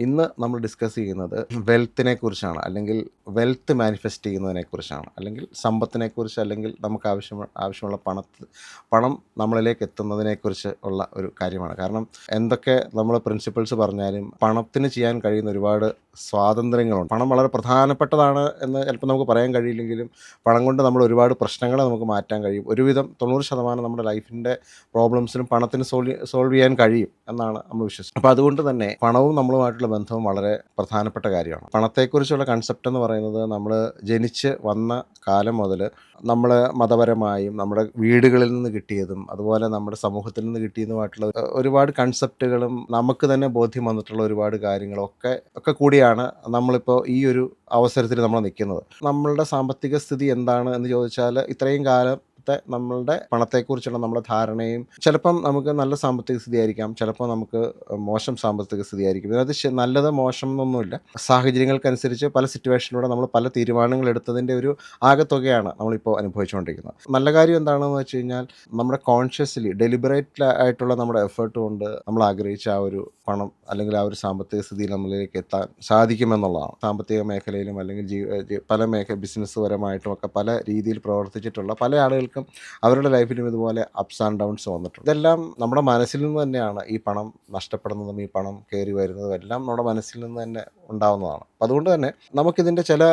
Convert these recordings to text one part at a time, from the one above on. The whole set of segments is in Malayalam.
ഇന്ന് നമ്മൾ ഡിസ്കസ് ചെയ്യുന്നത് വെൽത്തിനെ കുറിച്ചാണ്. അല്ലെങ്കിൽ വെൽത്ത് മാനിഫെസ്റ്റ് ചെയ്യുന്നതിനെ കുറിച്ചാണ്. അല്ലെങ്കിൽ സമ്പത്തിനെ കുറിച്ച് അല്ലെങ്കിൽ നമുക്ക് ആവശ്യം ആവശ്യമുള്ള പണ പണം നമ്മളിലേക്ക് എത്തുന്നതിനെക്കുറിച്ച് ഉള്ള ഒരു കാര്യമാണ്. കാരണം എന്തൊക്കെ നമ്മൾ പ്രിൻസിപ്പിൾസ് പറഞ്ഞാലും പണത്തിന് ചെയ്യാൻ കഴിയുന്ന ഒരുപാട് സ്വാതന്ത്ര്യങ്ങളുണ്ട്. പണം വളരെ പ്രധാനപ്പെട്ടതാണ് എന്ന് ചിലപ്പോൾ നമുക്ക് പറയാൻ കഴിയില്ലെങ്കിലും പണം കൊണ്ട് നമ്മൾ ഒരുപാട് പ്രശ്നങ്ങളെ നമുക്ക് മാറ്റാൻ കഴിയും. ഒരുവിധം തൊണ്ണൂറ് ശതമാനം നമ്മുടെ ലൈഫിന്റെ പ്രോബ്ലംസിനും പണത്തിന് സോൾവ് സോൾവ് ചെയ്യാൻ കഴിയും എന്നാണ് നമ്മൾ വിശ്വസിക്കുന്നത്. അപ്പോൾ അതുകൊണ്ട് തന്നെ പണവും നമ്മളുമായിട്ടുള്ള ബന്ധവും വളരെ പ്രധാനപ്പെട്ട കാര്യമാണ്. പണത്തെക്കുറിച്ചുള്ള കൺസെപ്റ്റ് എന്ന് പറയുന്നത് നമ്മൾ ജനിച്ച് വന്ന കാലം മുതൽ നമ്മൾ മതപരമായും നമ്മുടെ വീടുകളിൽ നിന്ന് കിട്ടിയതും അതുപോലെ നമ്മുടെ സമൂഹത്തിൽ നിന്ന് കിട്ടിയതുമായിട്ടുള്ള ഒരുപാട് കൺസെപ്റ്റുകളും നമുക്ക് തന്നെ ബോധ്യം വന്നിട്ടുള്ള ഒരുപാട് കാര്യങ്ങളും ഒക്കെ ഒക്കെ കൂടിയാണ് നമ്മളിപ്പോൾ ഈ ഒരു അവസരത്തിൽ നമ്മൾ നിൽക്കുന്നത്? നമ്മളുടെ സാമ്പത്തിക സ്ഥിതി എന്താണ് എന്ന് ചോദിച്ചാൽ ഇത്രയും കാലത്തെ നമ്മളുടെ പണത്തെക്കുറിച്ചുള്ള നമ്മുടെ ധാരണയും ചിലപ്പം നമുക്ക് നല്ല സാമ്പത്തിക സ്ഥിതി ആയിരിക്കാം ചിലപ്പോൾ നമുക്ക് മോശം സാമ്പത്തിക സ്ഥിതി ആയിരിക്കും ഇതിനകത്ത് നല്ലത് മോശം എന്നൊന്നുമില്ല. സാഹചര്യങ്ങൾക്കനുസരിച്ച് പല സിറ്റുവേഷനിലൂടെ നമ്മൾ പല തീരുമാനങ്ങൾ എടുത്തതിന്റെ ഒരു ആകത്തുകയാണ് നമ്മളിപ്പോൾ അനുഭവിച്ചുകൊണ്ടിരിക്കുന്നത്. നല്ല കാര്യം എന്താണെന്ന് വെച്ച് കഴിഞ്ഞാൽ നമ്മുടെ കോൺഷ്യസ്ലി ഡെലിബറേറ്റ് ആയിട്ടുള്ള നമ്മുടെ എഫേർട്ട് കൊണ്ട് നമ്മൾ ആഗ്രഹിച്ച ആ ഒരു പണം അല്ലെങ്കിൽ ആ ഒരു സാമ്പത്തിക സ്ഥിതി നമ്മളിലേക്ക് എത്താൻ സാധിക്കുമെന്നുള്ളതാണ്. സാമ്പത്തിക മേഖലയിലും അല്ലെങ്കിൽ പല മേഖല ബിസിനസ് പരമായിട്ടും ഒക്കെ പല രീതിയിൽ പ്രവർത്തിച്ചിട്ടുള്ള പല ആളുകൾക്കും അവരുടെ ലൈഫിലും ഇതുപോലെ അപ്സ് ആൻഡ് ഡൗൺസ് വന്നിട്ടുണ്ട്. ഇതെല്ലാം നമ്മുടെ മനസ്സിൽ നിന്ന് തന്നെയാണ് ഈ പണം നഷ്ടപ്പെടുന്നതും ഈ പണം കയറി വരുന്നതും എല്ലാം നമ്മുടെ മനസ്സിൽ നിന്ന് തന്നെ ഉണ്ടാവുന്നതാണ്. അതുകൊണ്ട് തന്നെ നമുക്കിതിന്റെ ചില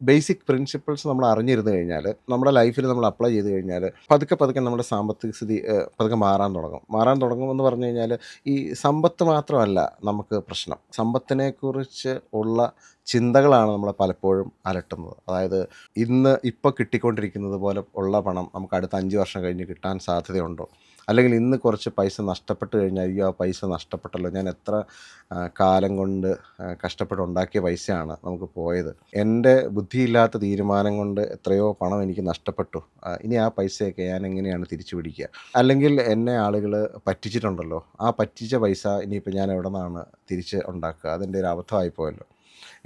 ബേസിക് പ്രിൻസിപ്പിൾസ് നമ്മൾ അറിഞ്ഞിരുന്നു കഴിഞ്ഞാൽ നമ്മുടെ ലൈഫിൽ നമ്മൾ അപ്ലൈ ചെയ്ത് കഴിഞ്ഞാൽ പതുക്കെ പതുക്കെ നമ്മുടെ സാമ്പത്തിക സ്ഥിതി പതുക്കെ മാറാൻ തുടങ്ങും. മാറാൻ തുടങ്ങുമെന്ന് പറഞ്ഞു കഴിഞ്ഞാൽ ഈ സമ്പത്ത് മാത്രമല്ല നമുക്ക് പ്രശ്നം. സമ്പത്തിനെക്കുറിച്ച് ഉള്ള ചിന്തകളാണ് നമ്മളെ പലപ്പോഴും അലട്ടുന്നത്. അതായത് ഇന്ന് ഇപ്പോൾ കിട്ടിക്കൊണ്ടിരിക്കുന്നത് പോലെ ഉള്ള പണം നമുക്ക് അടുത്ത അഞ്ച് വർഷം കഴിഞ്ഞ് കിട്ടാൻ സാധ്യതയുണ്ടോ? അല്ലെങ്കിൽ ഇന്ന് കുറച്ച് പൈസ നഷ്ടപ്പെട്ട് കഴിഞ്ഞാൽ അയ്യോ ആ പൈസ നഷ്ടപ്പെട്ടല്ലോ. ഞാൻ എത്ര കാലം കൊണ്ട് കഷ്ടപ്പെട്ട് ഉണ്ടാക്കിയ പൈസയാണ് നമുക്ക് പോയത്. എന്റെ ബുദ്ധിയില്ലാത്ത തീരുമാനം കൊണ്ട് എത്രയോ പണം എനിക്ക് നഷ്ടപ്പെട്ടു. ഇനി ആ പൈസയൊക്കെ ഞാൻ എങ്ങനെയാണ് തിരിച്ചു പിടിക്കുക? അല്ലെങ്കിൽ എന്നെ ആളുകൾ പറ്റിച്ചിട്ടുണ്ടല്ലോ. ആ പറ്റിച്ച പൈസ ഇനിയിപ്പോൾ ഞാൻ എവിടെ നിന്നാണ് തിരിച്ച് ഉണ്ടാക്കുക? അതിന്റെ ഒരു അബദ്ധമായി പോയല്ലോ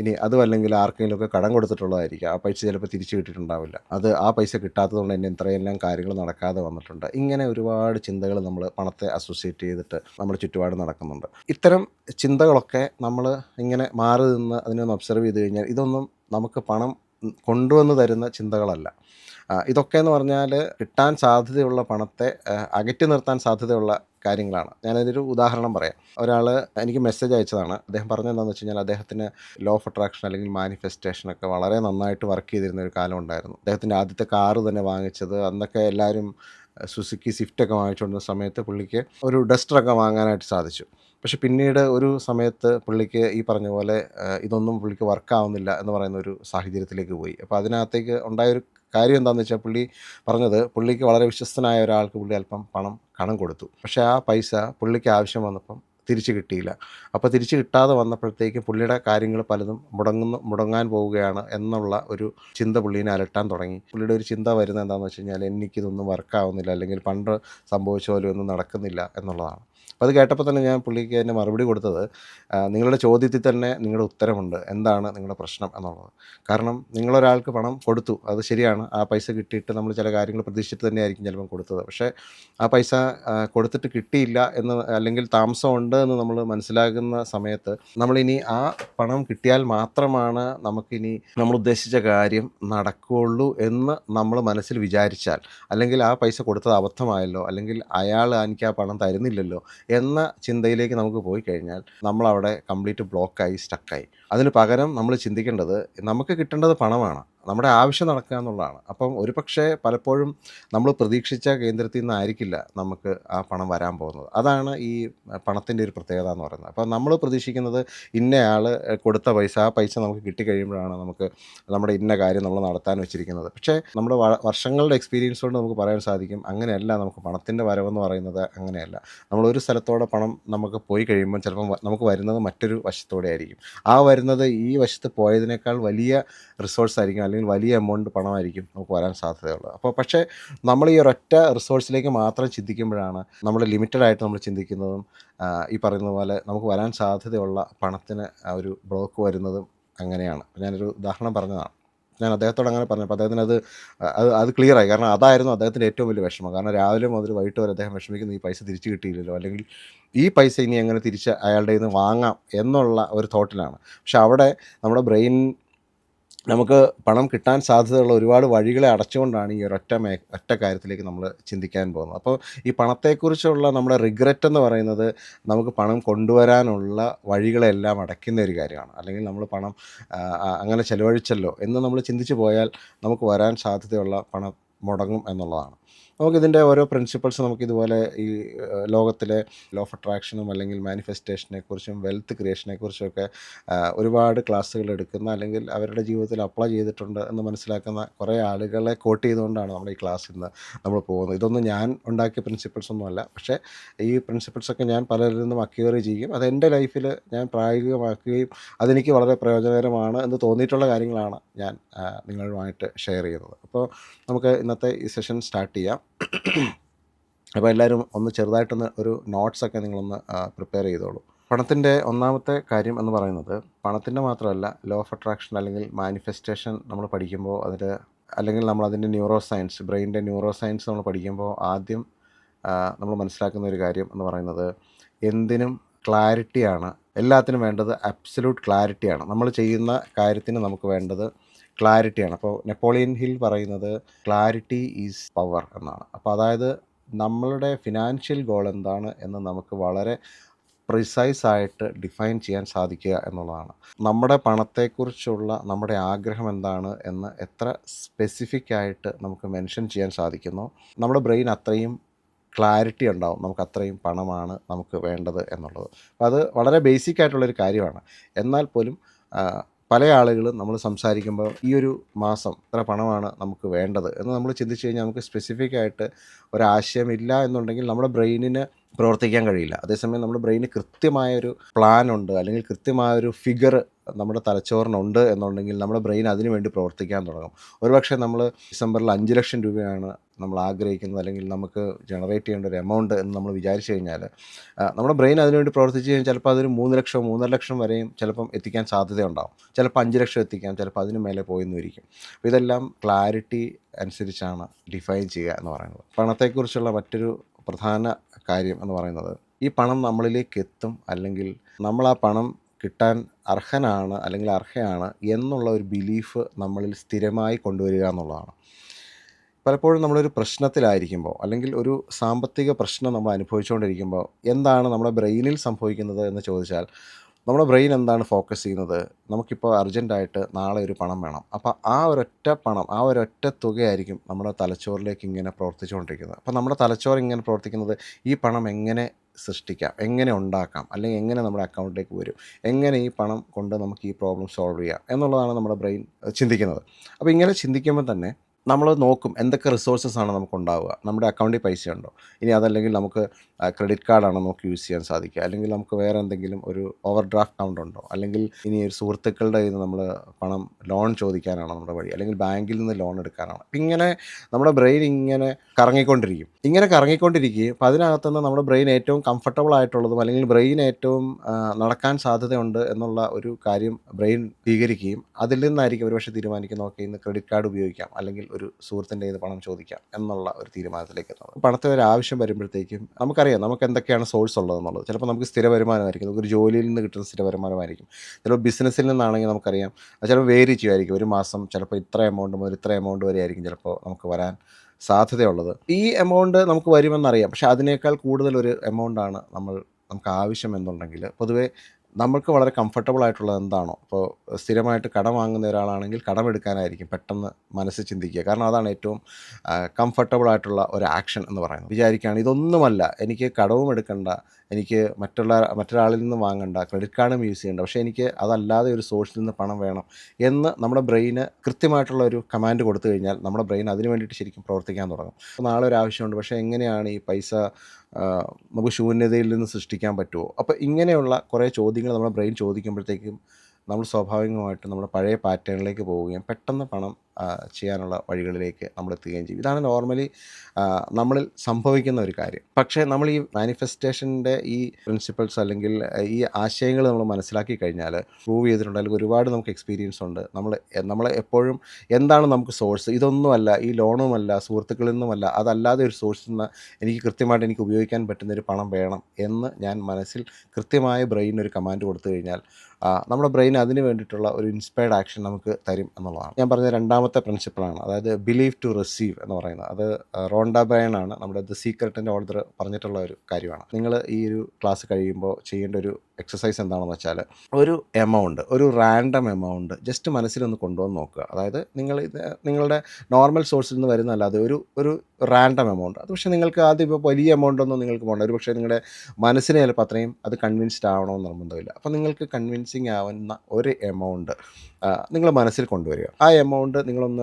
ഇനി അതും അല്ലെങ്കിൽ ആർക്കെങ്കിലുമൊക്കെ കടം കൊടുത്തിട്ടുള്ളതായിരിക്കാം. ആ പൈസ ചിലപ്പോൾ തിരിച്ചു കിട്ടിയിട്ടുണ്ടാവില്ല. അത് ആ പൈസ കിട്ടാത്തതുകൊണ്ട് തന്നെ ഇത്രയെല്ലാം കാര്യങ്ങൾ നടക്കാതെ വന്നിട്ടുണ്ട്. ഇങ്ങനെ ഒരുപാട് ചിന്തകൾ നമ്മൾ പണത്തെ അസോസിയേറ്റ് ചെയ്തിട്ട് നമ്മൾ ചുറ്റുപാട് നടക്കുന്നുണ്ട്. ഇത്തരം ചിന്തകളൊക്കെ നമ്മൾ ഇങ്ങനെ മാറി നിന്ന് അതിനൊന്ന് ഒബ്സർവ് ചെയ്ത് കഴിഞ്ഞാൽ ഇതൊന്നും നമുക്ക് പണം കൊണ്ടുവന്ന് തരുന്ന ചിന്തകളല്ല. ഇതൊക്കെ എന്ന് പറഞ്ഞാൽ കിട്ടാൻ സാധ്യതയുള്ള പണത്തെ അകറ്റി നിർത്താൻ സാധ്യതയുള്ള കാര്യങ്ങളാണ്. ഞാനതിനൊരു ഉദാഹരണം പറയാം. ഒരാൾ എനിക്ക് മെസ്സേജ് അയച്ചതാണ്. അദ്ദേഹം പറഞ്ഞതെന്താണെന്ന് വെച്ച് കഴിഞ്ഞാൽ അദ്ദേഹത്തിന് ലോ ഓഫ് അട്രാക്ഷൻ അല്ലെങ്കിൽ മാനിഫെസ്റ്റേഷൻ ഒക്കെ വളരെ നന്നായിട്ട് വർക്ക് ചെയ്തിരുന്ന ഒരു കാലം ഉണ്ടായിരുന്നു. അദ്ദേഹത്തിന്റെ ആദ്യത്തെ കാറ് തന്നെ വാങ്ങിച്ചത്. അന്നൊക്കെ എല്ലാവരും സുസുക്കി സ്വിഫ്റ്റ് ഒക്കെ വാങ്ങിച്ചുകൊണ്ടിരുന്ന സമയത്ത് പുള്ളിക്ക് ഒരു ഡസ്റ്ററൊക്കെ വാങ്ങാനായിട്ട് സാധിച്ചു. പക്ഷെ പിന്നീട് ഒരു സമയത്ത് പുള്ളിക്ക് ഈ പറഞ്ഞ പോലെ ഇതൊന്നും പുള്ളിക്ക് വർക്കാവുന്നില്ല എന്ന് പറയുന്ന ഒരു സാഹചര്യത്തിലേക്ക് പോയി. അപ്പോൾ അതിനകത്തേക്ക് ഉണ്ടായൊരു കാര്യം എന്താണെന്ന് വെച്ചാൽ പുള്ളി പറഞ്ഞത് പുള്ളിക്ക് വളരെ വിശ്വസ്തനായ ഒരാൾക്ക് പുള്ളി അല്പം പണം കണം കൊടുത്തു. പക്ഷേ ആ പൈസ പുള്ളിക്ക് ആവശ്യം വന്നപ്പം തിരിച്ചു കിട്ടിയില്ല. അപ്പോൾ തിരിച്ചു കിട്ടാതെ വന്നപ്പോഴത്തേക്ക് പുള്ളിയുടെ കാര്യങ്ങൾ പലതും മുടങ്ങുന്നു മുടങ്ങാൻ പോവുകയാണ് എന്നുള്ള ഒരു ചിന്ത പുള്ളീനെ അലട്ടാൻ തുടങ്ങി. പുള്ളിയുടെ ഒരു ചിന്ത വരുന്നത് എന്താണെന്ന് വെച്ച് കഴിഞ്ഞാൽ എനിക്കിതൊന്നും വർക്കാവുന്നില്ല അല്ലെങ്കിൽ പണ്ട് സംഭവിച്ച പോലെ ഒന്നും നടക്കുന്നില്ല എന്നുള്ളതാണ്. അപ്പോൾ അത് കേട്ടപ്പോൾ തന്നെ ഞാൻ പുള്ളിക്ക് എന്റെ മറുപടി കൊടുത്തത് നിങ്ങളുടെ ചോദ്യത്തിൽ തന്നെ നിങ്ങളുടെ ഉത്തരമുണ്ട്. എന്താണ് നിങ്ങളുടെ പ്രശ്നം എന്നുള്ളത്. കാരണം നിങ്ങളൊരാൾക്ക് പണം കൊടുത്തു അത് ശരിയാണ്. ആ പൈസ കിട്ടിയിട്ട് നമ്മൾ ചില കാര്യങ്ങൾ പ്രതീക്ഷിച്ചിട്ട് തന്നെയായിരിക്കും ചിലപ്പം കൊടുത്തത്. പക്ഷേ ആ പൈസ കൊടുത്തിട്ട് കിട്ടിയില്ല എന്ന് അല്ലെങ്കിൽ താമസമുണ്ട് എന്ന് നമ്മൾ മനസ്സിലാകുന്ന സമയത്ത് നമ്മളിനി ആ പണം കിട്ടിയാൽ മാത്രമാണ് നമുക്കിനി നമ്മൾ ഉദ്ദേശിച്ച കാര്യം നടക്കുകയുള്ളൂ എന്ന് നമ്മൾ മനസ്സിൽ വിചാരിച്ചാൽ അല്ലെങ്കിൽ ആ പൈസ കൊടുത്തത് അബദ്ധമായല്ലോ അല്ലെങ്കിൽ അയാൾ എനിക്ക് ആ പണം തരുന്നില്ലല്ലോ എന്ന ചിന്തയിലേക്ക് നമുക്ക് പോയി കഴിഞ്ഞാൽ നമ്മളവിടെ കംപ്ലീറ്റ് ബ്ലോക്കായി സ്റ്റക്കായി. അതിന് പകരം നമ്മൾ ചിന്തിക്കേണ്ടത് നമുക്ക് കിട്ടേണ്ടത് പണമാണ്. നമ്മുടെ ആവശ്യം നടക്കുക എന്നുള്ളതാണ്. അപ്പം ഒരു പക്ഷേ പലപ്പോഴും നമ്മൾ പ്രതീക്ഷിച്ച കേന്ദ്രത്തിൽ നിന്നായിരിക്കില്ല നമുക്ക് ആ പണം വരാൻ പോകുന്നത്. അതാണ് ഈ പണത്തിന്റെ ഒരു പ്രത്യേകത എന്ന് പറയുന്നത്. അപ്പം നമ്മൾ പ്രതീക്ഷിക്കുന്നത് ഇന്നയാൾ കൊടുത്ത പൈസ ആ പൈസ നമുക്ക് കിട്ടിക്കഴിയുമ്പോഴാണ് നമുക്ക് നമ്മുടെ ഇന്ന കാര്യം നമ്മൾ നടത്താൻ വെച്ചിരിക്കുന്നത്. പക്ഷേ നമ്മുടെ വർഷങ്ങളുടെ എക്സ്പീരിയൻസ് കൊണ്ട് നമുക്ക് പറയാൻ സാധിക്കും അങ്ങനെയല്ല നമുക്ക് പണത്തിന്റെ വരവെന്ന് പറയുന്നത് അങ്ങനെയല്ല. നമ്മളൊരു സ്ഥലത്തോടെ പണം നമുക്ക് പോയി കഴിയുമ്പോൾ ചിലപ്പം നമുക്ക് വരുന്നത് മറ്റൊരു വശത്തോടെ ആയിരിക്കും ആ വരുന്നത് ഈ വശത്ത് പോയതിനേക്കാൾ വലിയ റിസോഴ്സ് ആയിരിക്കും അല്ലെങ്കിൽ വലിയ എമൗണ്ട് പണമായിരിക്കും നമുക്ക് വരാൻ സാധ്യതയുള്ളത്. അപ്പോൾ പക്ഷേ നമ്മൾ ഈ ഒരൊറ്റ റിസോഴ്സിലേക്ക് മാത്രം ചിന്തിക്കുമ്പോഴാണ് നമ്മൾ ലിമിറ്റഡ് ആയിട്ട് നമ്മൾ ചിന്തിക്കുന്നതും ഈ പറയുന്ന പോലെ നമുക്ക് വരാൻ സാധ്യതയുള്ള പണത്തിന് ഒരു ബ്ലോക്ക് വരുന്നതും അങ്ങനെയാണ്. ഞാനൊരു ഉദാഹരണം പറഞ്ഞതാണ്. ഞാൻ അദ്ദേഹത്തോട് അങ്ങനെ പറഞ്ഞപ്പോൾ അദ്ദേഹത്തിന് അത് അത് അത് ക്ലിയറായി കാരണം അതായിരുന്നു അദ്ദേഹത്തിന്റെ ഏറ്റവും വലിയ വിഷമം. കാരണം രാവിലെ മുതൽ വൈകിട്ട് വരെ അദ്ദേഹം വിഷമിക്കുന്നു ഈ പൈസ തിരിച്ചു കിട്ടിയില്ലല്ലോ. അല്ലെങ്കിൽ ഈ പൈസ ഇനി എങ്ങനെ തിരിച്ച് അയാളുടെ നിന്ന് വാങ്ങാം എന്നുള്ള ഒരു തോട്ടിലാണ് പക്ഷെ അവിടെ നമ്മുടെ ബ്രെയിൻ നമുക്ക് പണം കിട്ടാൻ സാധ്യതയുള്ള ഒരുപാട് വഴികളെ അടച്ചുകൊണ്ടാണ് ഈ ഒരൊറ്റ മേ ഒറ്റ കാര്യത്തിലേക്ക് നമ്മൾ ചിന്തിക്കാൻ പോകുന്നത്. അപ്പോൾ ഈ പണത്തെക്കുറിച്ചുള്ള നമ്മുടെ റിഗ്രറ്റ് എന്ന് പറയുന്നത് നമുക്ക് പണം കൊണ്ടുവരാനുള്ള വഴികളെല്ലാം അടയ്ക്കുന്ന ഒരു കാര്യമാണ്. അല്ലെങ്കിൽ നമ്മൾ പണം അങ്ങനെ ചിലവഴിച്ചല്ലോ എന്ന് നമ്മൾ ചിന്തിച്ചു പോയാൽ നമുക്ക് വരാൻ സാധ്യതയുള്ള പണം മുടങ്ങും എന്നുള്ളതാണ്. നമുക്കിതിന്റെ ഓരോ പ്രിൻസിപ്പിൾസ് നമുക്കിതുപോലെ ഈ ലോകത്തിലെ ലോ ഓഫ് അട്രാക്ഷനും അല്ലെങ്കിൽ മാനിഫെസ്റ്റേഷനെ കുറിച്ചും വെൽത്ത് ക്രിയേഷനെ കുറിച്ചൊക്കെ ഒക്കെ ഒരുപാട് ക്ലാസ്സുകൾ എടുക്കുന്ന അല്ലെങ്കിൽ അവരുടെ ജീവിതത്തിൽ അപ്ലൈ ചെയ്തിട്ടുണ്ട് എന്ന് മനസ്സിലാക്കുന്ന കുറേ ആളുകളെ കോട്ട് ചെയ്തുകൊണ്ടാണ് നമ്മൾ ഈ ക്ലാസ്സിൽ നിന്ന് നമ്മൾ പോകുന്നത്. ഇതൊന്നും ഞാൻ ഉണ്ടാക്കിയ പ്രിൻസിപ്പിൾസ് ഒന്നുമല്ല പക്ഷേ ഈ പ്രിൻസിപ്പിൾസൊക്കെ ഞാൻ പലരിൽ നിന്നും അക്യൂർ ചെയ്യും. അത് എന്റെ ലൈഫിൽ ഞാൻ പ്രായോഗികമാക്കുകയും അതെനിക്ക് വളരെ പ്രയോജനകരമാണ് എന്ന് തോന്നിയിട്ടുള്ള കാര്യങ്ങളാണ് ഞാൻ നിങ്ങളുമായിട്ട് ഷെയർ ചെയ്യുന്നത്. അപ്പോൾ നമുക്ക് ഇന്നത്തെ ഈ സെഷൻ സ്റ്റാർട്ട് ചെയ്യാം. അപ്പോൾ എല്ലാവരും ഒന്ന് ചെറുതായിട്ടൊന്ന് ഒരു നോട്ട്സൊക്കെ നിങ്ങളൊന്ന് പ്രിപ്പയർ ചെയ്തോളൂ. പണത്തിന്റെ ഒന്നാമത്തെ കാര്യം എന്ന് പറയുന്നത് പണത്തിന്റെ മാത്രമല്ല ലോ ഓഫ് അട്രാക്ഷൻ അല്ലെങ്കിൽ മാനിഫെസ്റ്റേഷൻ നമ്മൾ പഠിക്കുമ്പോൾ അതിൽ അല്ലെങ്കിൽ നമ്മൾ അതിന്റെ ന്യൂറോ സയൻസ് ബ്രെയിനിന്റെ ന്യൂറോ സയൻസ് നമ്മൾ പഠിക്കുമ്പോൾ ആദ്യം നമ്മൾ മനസ്സിലാക്കുന്ന ഒരു കാര്യം എന്ന് പറയുന്നത് എന്തിനും ക്ലാരിറ്റിയാണ് എല്ലാത്തിനും വേണ്ടത് അബ്സല്യൂട്ട് ക്ലാരിറ്റിയാണ് നമ്മൾ ചെയ്യുന്ന കാര്യത്തിന് നമുക്ക് വേണ്ടത് ക്ലാരിറ്റിയാണ്. അപ്പോൾ നെപ്പോളിയൻ ഹിൽ പറയുന്നത് ക്ലാരിറ്റി ഈസ് പവർ എന്നാണ്. അപ്പോൾ അതായത് നമ്മളുടെ ഫിനാൻഷ്യൽ ഗോൾ എന്താണ് എന്ന് നമുക്ക് വളരെ പ്രിസൈസ് ആയിട്ട് ഡിഫൈൻ ചെയ്യാൻ സാധിക്കുക എന്നുള്ളതാണ്. നമ്മുടെ പണത്തെക്കുറിച്ചുള്ള നമ്മുടെ ആഗ്രഹം എന്താണ് എന്ന് എത്ര സ്പെസിഫിക് ആയിട്ട് നമുക്ക് മെൻഷൻ ചെയ്യാൻ സാധിക്കുന്നു. നമ്മുടെ ബ്രെയിൻ അത്രയും ക്ലാരിറ്റി ഉണ്ടാവും. നമുക്ക് അത്രയും പണമാണ് നമുക്ക് വേണ്ടത് എന്നുള്ളത്. അപ്പോൾ അത് വളരെ ബേസിക് ആയിട്ടുള്ളൊരു കാര്യമാണ്. എന്നാൽ പോലും പല ആളുകളും നമ്മൾ സംസാരിക്കുമ്പോൾ ഈ ഒരു മാസം ഇത്ര പണമാണ് നമുക്ക് വേണ്ടത് എന്ന് നമ്മൾ ചിന്തിച്ചു കഴിഞ്ഞാൽ നമുക്ക് സ്പെസിഫിക് ആയിട്ട് ഒരാശയമില്ല എന്നുണ്ടെങ്കിൽ നമ്മുടെ ബ്രെയിനിന് പ്രവർത്തിക്കാൻ കഴിയില്ല. അതേസമയം നമ്മുടെ ബ്രെയിന് കൃത്യമായൊരു പ്ലാൻ ഉണ്ട് അല്ലെങ്കിൽ കൃത്യമായൊരു ഫിഗർ നമ്മുടെ തലച്ചോറിനുണ്ട് എന്നുണ്ടെങ്കിൽ നമ്മുടെ ബ്രെയിൻ അതിനു വേണ്ടി പ്രവർത്തിക്കാൻ തുടങ്ങും. ഒരുപക്ഷെ നമ്മൾ ഡിസംബറിൽ അഞ്ച് ലക്ഷം രൂപയാണ് നമ്മൾ ആഗ്രഹിക്കുന്നത് അല്ലെങ്കിൽ നമുക്ക് ജനറേറ്റ് ചെയ്യേണ്ട ഒരു എമൗണ്ട് എന്ന് നമ്മൾ വിചാരിച്ചു കഴിഞ്ഞാൽ നമ്മുടെ ബ്രെയിൻ അതിനുവേണ്ടി പ്രവർത്തിച്ച് കഴിഞ്ഞാൽ ചിലപ്പോൾ അതൊരു മൂന്ന് ലക്ഷം മൂന്നര ലക്ഷം വരെയും ചിലപ്പം എത്തിക്കാൻ സാധ്യതയുണ്ടാവും. ചിലപ്പോൾ അഞ്ച് ലക്ഷം എത്തിക്കാം ചിലപ്പോൾ അതിന് മേലെ പോയെന്നിരിക്കും അപ്പോൾ ഇതെല്ലാം ക്ലാരിറ്റി അനുസരിച്ചാണ് ഡിഫൈൻ ചെയ്യുക എന്ന് പറയുന്നത്. പണത്തെക്കുറിച്ചുള്ള മറ്റൊരു പ്രധാന കാര്യം എന്ന് പറയുന്നത് ഈ പണം നമ്മളിലേക്ക് എത്തും അല്ലെങ്കിൽ നമ്മൾ ആ പണം കിട്ടാൻ അർഹനാണ് അല്ലെങ്കിൽ അർഹയാണ് എന്നുള്ള ഒരു ബിലീഫ് നമ്മളിൽ സ്ഥിരമായി കൊണ്ടുവരിക എന്നുള്ളതാണ്. പലപ്പോഴും നമ്മളൊരു പ്രശ്നത്തിലായിരിക്കുമ്പോൾ അല്ലെങ്കിൽ ഒരു സാമ്പത്തിക പ്രശ്നം നമ്മൾ അനുഭവിച്ചുകൊണ്ടിരിക്കുമ്പോൾ എന്താണ് നമ്മുടെ ബ്രെയിനിൽ സംഭവിക്കുന്നത് എന്ന് ചോദിച്ചാൽ നമ്മുടെ ബ്രെയിൻ എന്താണ് ഫോക്കസ് ചെയ്യുന്നത്? നമുക്കിപ്പോൾ അർജന്റായിട്ട് നാളെ ഒരു പണം വേണം. അപ്പോൾ ആ ഒരൊറ്റ പണം ആ ഒരൊറ്റ തുകയായിരിക്കും നമ്മുടെ തലച്ചോറിലേക്ക് ഇങ്ങനെ പ്രവർത്തിച്ചുകൊണ്ടിരിക്കുന്നത്. അപ്പോൾ നമ്മുടെ തലച്ചോറ് ഇങ്ങനെ പ്രവർത്തിക്കുന്നത് ഈ പണം എങ്ങനെ സൃഷ്ടിക്കാം? എങ്ങനെ ഉണ്ടാക്കാം? അല്ലെങ്കിൽ എങ്ങനെ നമ്മുടെ അക്കൗണ്ടിലേക്ക് വരും? എങ്ങനെ ഈ പണം കൊണ്ട് നമുക്ക് ഈ പ്രോബ്ലം സോൾവ് ചെയ്യാം? എന്നുള്ളതാണ് നമ്മുടെ ബ്രെയിൻ ചിന്തിക്കുന്നത്. അപ്പോൾ ഇങ്ങനെ ചിന്തിക്കുമ്പോൾ തന്നെ നമ്മൾ നോക്കും എന്തൊക്കെ റിസോഴ്സസ് ആണ് നമുക്ക് ഉണ്ടാവുക നമ്മുടെ അക്കൗണ്ടിൽ പൈസ ഉണ്ടോ ഇനി അതല്ലെങ്കിൽ നമുക്ക് ക്രെഡിറ്റ് കാർഡാണ് നമുക്ക് യൂസ് ചെയ്യാൻ സാധിക്കുക. അല്ലെങ്കിൽ നമുക്ക് വേറെ എന്തെങ്കിലും ഒരു ഓവർ ഡ്രാഫ്റ്റ് അക്കൗണ്ട് ഉണ്ടോ? അല്ലെങ്കിൽ ഇനി ഒരു സുഹൃത്തുക്കളുടെ കയ്യിൽ നിന്ന് നമ്മൾ പണം ലോൺ ചോദിക്കാനാണോ നമ്മുടെ വഴി? അല്ലെങ്കിൽ ബാങ്കിൽ നിന്ന് ലോൺ എടുക്കാനാണോ? അപ്പം ഇങ്ങനെ നമ്മുടെ ബ്രെയിൻ ഇങ്ങനെ കറങ്ങിക്കൊണ്ടിരിക്കും. ഇങ്ങനെ കറങ്ങിക്കൊണ്ടിരിക്കുകയും അപ്പോൾ അതിനകത്തുനിന്ന് നമ്മുടെ ബ്രെയിൻ ഏറ്റവും കംഫർട്ടബിൾ ആയിട്ടുള്ളതും അല്ലെങ്കിൽ ബ്രെയിൻ ഏറ്റവും നടക്കാൻ സാധ്യതയുണ്ട് എന്നുള്ള ഒരു കാര്യം ബ്രെയിൻ സ്വീകരിക്കുകയും അതിൽ നിന്നായിരിക്കും ഒരുപക്ഷെ തീരുമാനിക്കുന്ന ഓക്കെ ഇന്ന് ക്രെഡിറ്റ് കാർഡ് ഉപയോഗിക്കാം. അല്ലെങ്കിൽ ഒരു സുഹൃത്തിന്റെ കയ്യിൽ പണം ചോദിക്കാം എന്നുള്ള ഒരു തീരുമാനത്തിലേക്ക് എത്തുന്നത്. പണത്തെ ഒരു ആവശ്യം വരുമ്പോഴത്തേക്കും നമുക്കറിയാം നമുക്ക് എന്തൊക്കെയാണ് സോഴ്സ് ഉള്ളതെന്നുള്ളത്. ചിലപ്പോൾ നമുക്ക് സ്ഥിര വരുമാനമായിരിക്കും. നമുക്ക് ഒരു ജോലിയിൽ നിന്ന് കിട്ടുന്ന സ്ഥിര വരുമാനമായിരിക്കും. ചിലപ്പോൾ ബിസിനസ്സിൽ നിന്നാണെങ്കിൽ നമുക്കറിയാം ചിലപ്പോൾ വേരി ചെയ്യുമായിരിക്കും ഒരു മാസം ചിലപ്പോൾ ഇത്ര എമൗണ്ട് മുതൽ ഇത്ര എമൗണ്ട് വരെ ആയിരിക്കും ചിലപ്പോൾ നമുക്ക് വരാൻ സാധ്യതയുള്ളത്. ഈ എമൗണ്ട് നമുക്ക് വരുമെന്നറിയാം. പക്ഷേ അതിനേക്കാൾ കൂടുതൽ ഒരു എമൗണ്ടാണ് നമ്മൾ നമുക്ക് ആവശ്യം എന്നുണ്ടെങ്കിൽ പൊതുവേ നമ്മൾക്ക് വളരെ കംഫർട്ടബിൾ ആയിട്ടുള്ളത് എന്താണോ? ഇപ്പോൾ സ്ഥിരമായിട്ട് കടം വാങ്ങുന്ന ഒരാളാണെങ്കിൽ കടം എടുക്കാനായിരിക്കും പെട്ടെന്ന് മനസ്സ് ചിന്തിക്കുക. കാരണം അതാണ് ഏറ്റവും കംഫർട്ടബിൾ ആയിട്ടുള്ള ഒരു ആക്ഷൻ എന്ന് പറയുന്നത്. വിചാരിക്കുകയാണ് ഇതൊന്നുമല്ല എനിക്ക് കടവും എടുക്കണ്ട എനിക്ക് മറ്റുള്ള മറ്റൊരാളിൽ നിന്ന് വാങ്ങണ്ട ക്രെഡിറ്റ് കാർഡും യൂസ് ചെയ്യേണ്ട. പക്ഷേ എനിക്ക് അതല്ലാതെ ഒരു സോഴ്സിൽ നിന്ന് പണം വേണം എന്ന് നമ്മുടെ ബ്രെയിന് കൃത്യമായിട്ടുള്ള ഒരു കമാൻഡ് കൊടുത്തു കഴിഞ്ഞാൽ നമ്മുടെ ബ്രെയിൻ അതിന് വേണ്ടിയിട്ട് ശരിക്കും പ്രവർത്തിക്കാൻ തുടങ്ങും. നാളെ ഒരു ആവശ്യമുണ്ട്. പക്ഷേ എങ്ങനെയാണ് ഈ പൈസ നമുക്ക് ശൂന്യതയിൽ നിന്ന് സൃഷ്ടിക്കാൻ പറ്റുമോ അപ്പോൾ ഇങ്ങനെയുള്ള കുറേ ചോദ്യങ്ങൾ നമ്മുടെ ബ്രെയിൻ ചോദിക്കുമ്പോഴത്തേക്കും നമ്മൾ സ്വാഭാവികമായിട്ടും നമ്മുടെ പഴയ പാറ്റേണിലേക്ക് പോവുകയും പെട്ടെന്ന് പണം ചെയ്യാനുള്ള വഴികളിലേക്ക് നമ്മൾ എത്തുകയും ചെയ്യും. ഇതാണ് നോർമലി നമ്മളിൽ സംഭവിക്കുന്ന ഒരു കാര്യം. പക്ഷേ നമ്മൾ ഈ മാനിഫെസ്റ്റേഷന്റെ ഈ പ്രിൻസിപ്പിൾസ് അല്ലെങ്കിൽ ഈ ആശയങ്ങൾ നമ്മൾ മനസ്സിലാക്കി കഴിഞ്ഞാൽ പ്രൂവ് ചെയ്തിട്ടുണ്ട് അല്ലെങ്കിൽ ഒരുപാട് നമുക്ക് എക്സ്പീരിയൻസ് ഉണ്ട്. നമ്മൾ നമ്മൾ എപ്പോഴും എന്താണ് നമുക്ക് സോഴ്സ് ഇതൊന്നുമല്ല ഈ ലോണുമല്ല സുഹൃത്തുക്കളിൽ നിന്നുമല്ല അതല്ലാതെ ഒരു സോഴ്സിൽ നിന്ന് എനിക്ക് കൃത്യമായിട്ട് എനിക്ക് ഉപയോഗിക്കാൻ പറ്റുന്ന ഒരു പണം വേണം എന്ന് ഞാൻ മനസ്സിൽ കൃത്യമായ ബ്രെയിൻ ഒരു കമാൻഡ് കൊടുത്തു കഴിഞ്ഞാൽ നമ്മുടെ ബ്രെയിൻ അതിന് വേണ്ടിയിട്ടുള്ള ഒരു ഇൻസ്പയർഡ് ആക്ഷൻ നമുക്ക് തരും എന്നുള്ളതാണ്. ഞാൻ പറഞ്ഞ രണ്ടാമത്തെ പ്രിൻസിപ്പിളാണ് അതായത് ബിലീവ് ടു റിസീവ് എന്ന് പറയുന്നത്. അത് റോണ്ട ബ്രയൻ ആണ് നമ്മുടെ ദ സീക്രട്ടിന്റെ ഓർഡർ പറഞ്ഞിട്ടുള്ള ഒരു കാര്യമാണ്. നിങ്ങൾ ഈ ഒരു ക്ലാസ് കഴിയുമ്പോൾ ചെയ്യേണ്ട ഒരു എക്സസൈസ് എന്താണെന്ന് വെച്ചാൽ ഒരു എമൗണ്ട് ഒരു റാൻഡം എമൗണ്ട് ജസ്റ്റ് മനസ്സിലൊന്ന് കൊണ്ടുവന്ന് നോക്കുക. അതായത് നിങ്ങൾ ഇത് നിങ്ങളുടെ നോർമൽ സോഴ്സിൽ നിന്ന് വരുന്നതല്ലാതെ ഒരു ഒരു റാൻഡം എമൗണ്ട് അത് പക്ഷേ നിങ്ങൾക്ക് ആദ്യം ഇപ്പോൾ വലിയ എമൗണ്ട് ഒന്നും നിങ്ങൾക്ക് പോകണ്ട ഒരു പക്ഷേ നിങ്ങളുടെ മനസ്സിന് ചിലപ്പോൾ അത്രയും അത് കൺവിൻസ്ഡ് ആവണമെന്ന് നിർബന്ധമില്ല. അപ്പോൾ നിങ്ങൾക്ക് കൺവിൻസിങ് ആവുന്ന ഒരു എമൗണ്ട് നിങ്ങൾ മനസ്സിൽ കൊണ്ടുവരിക. ആ എമൗണ്ട് നിങ്ങളൊന്ന്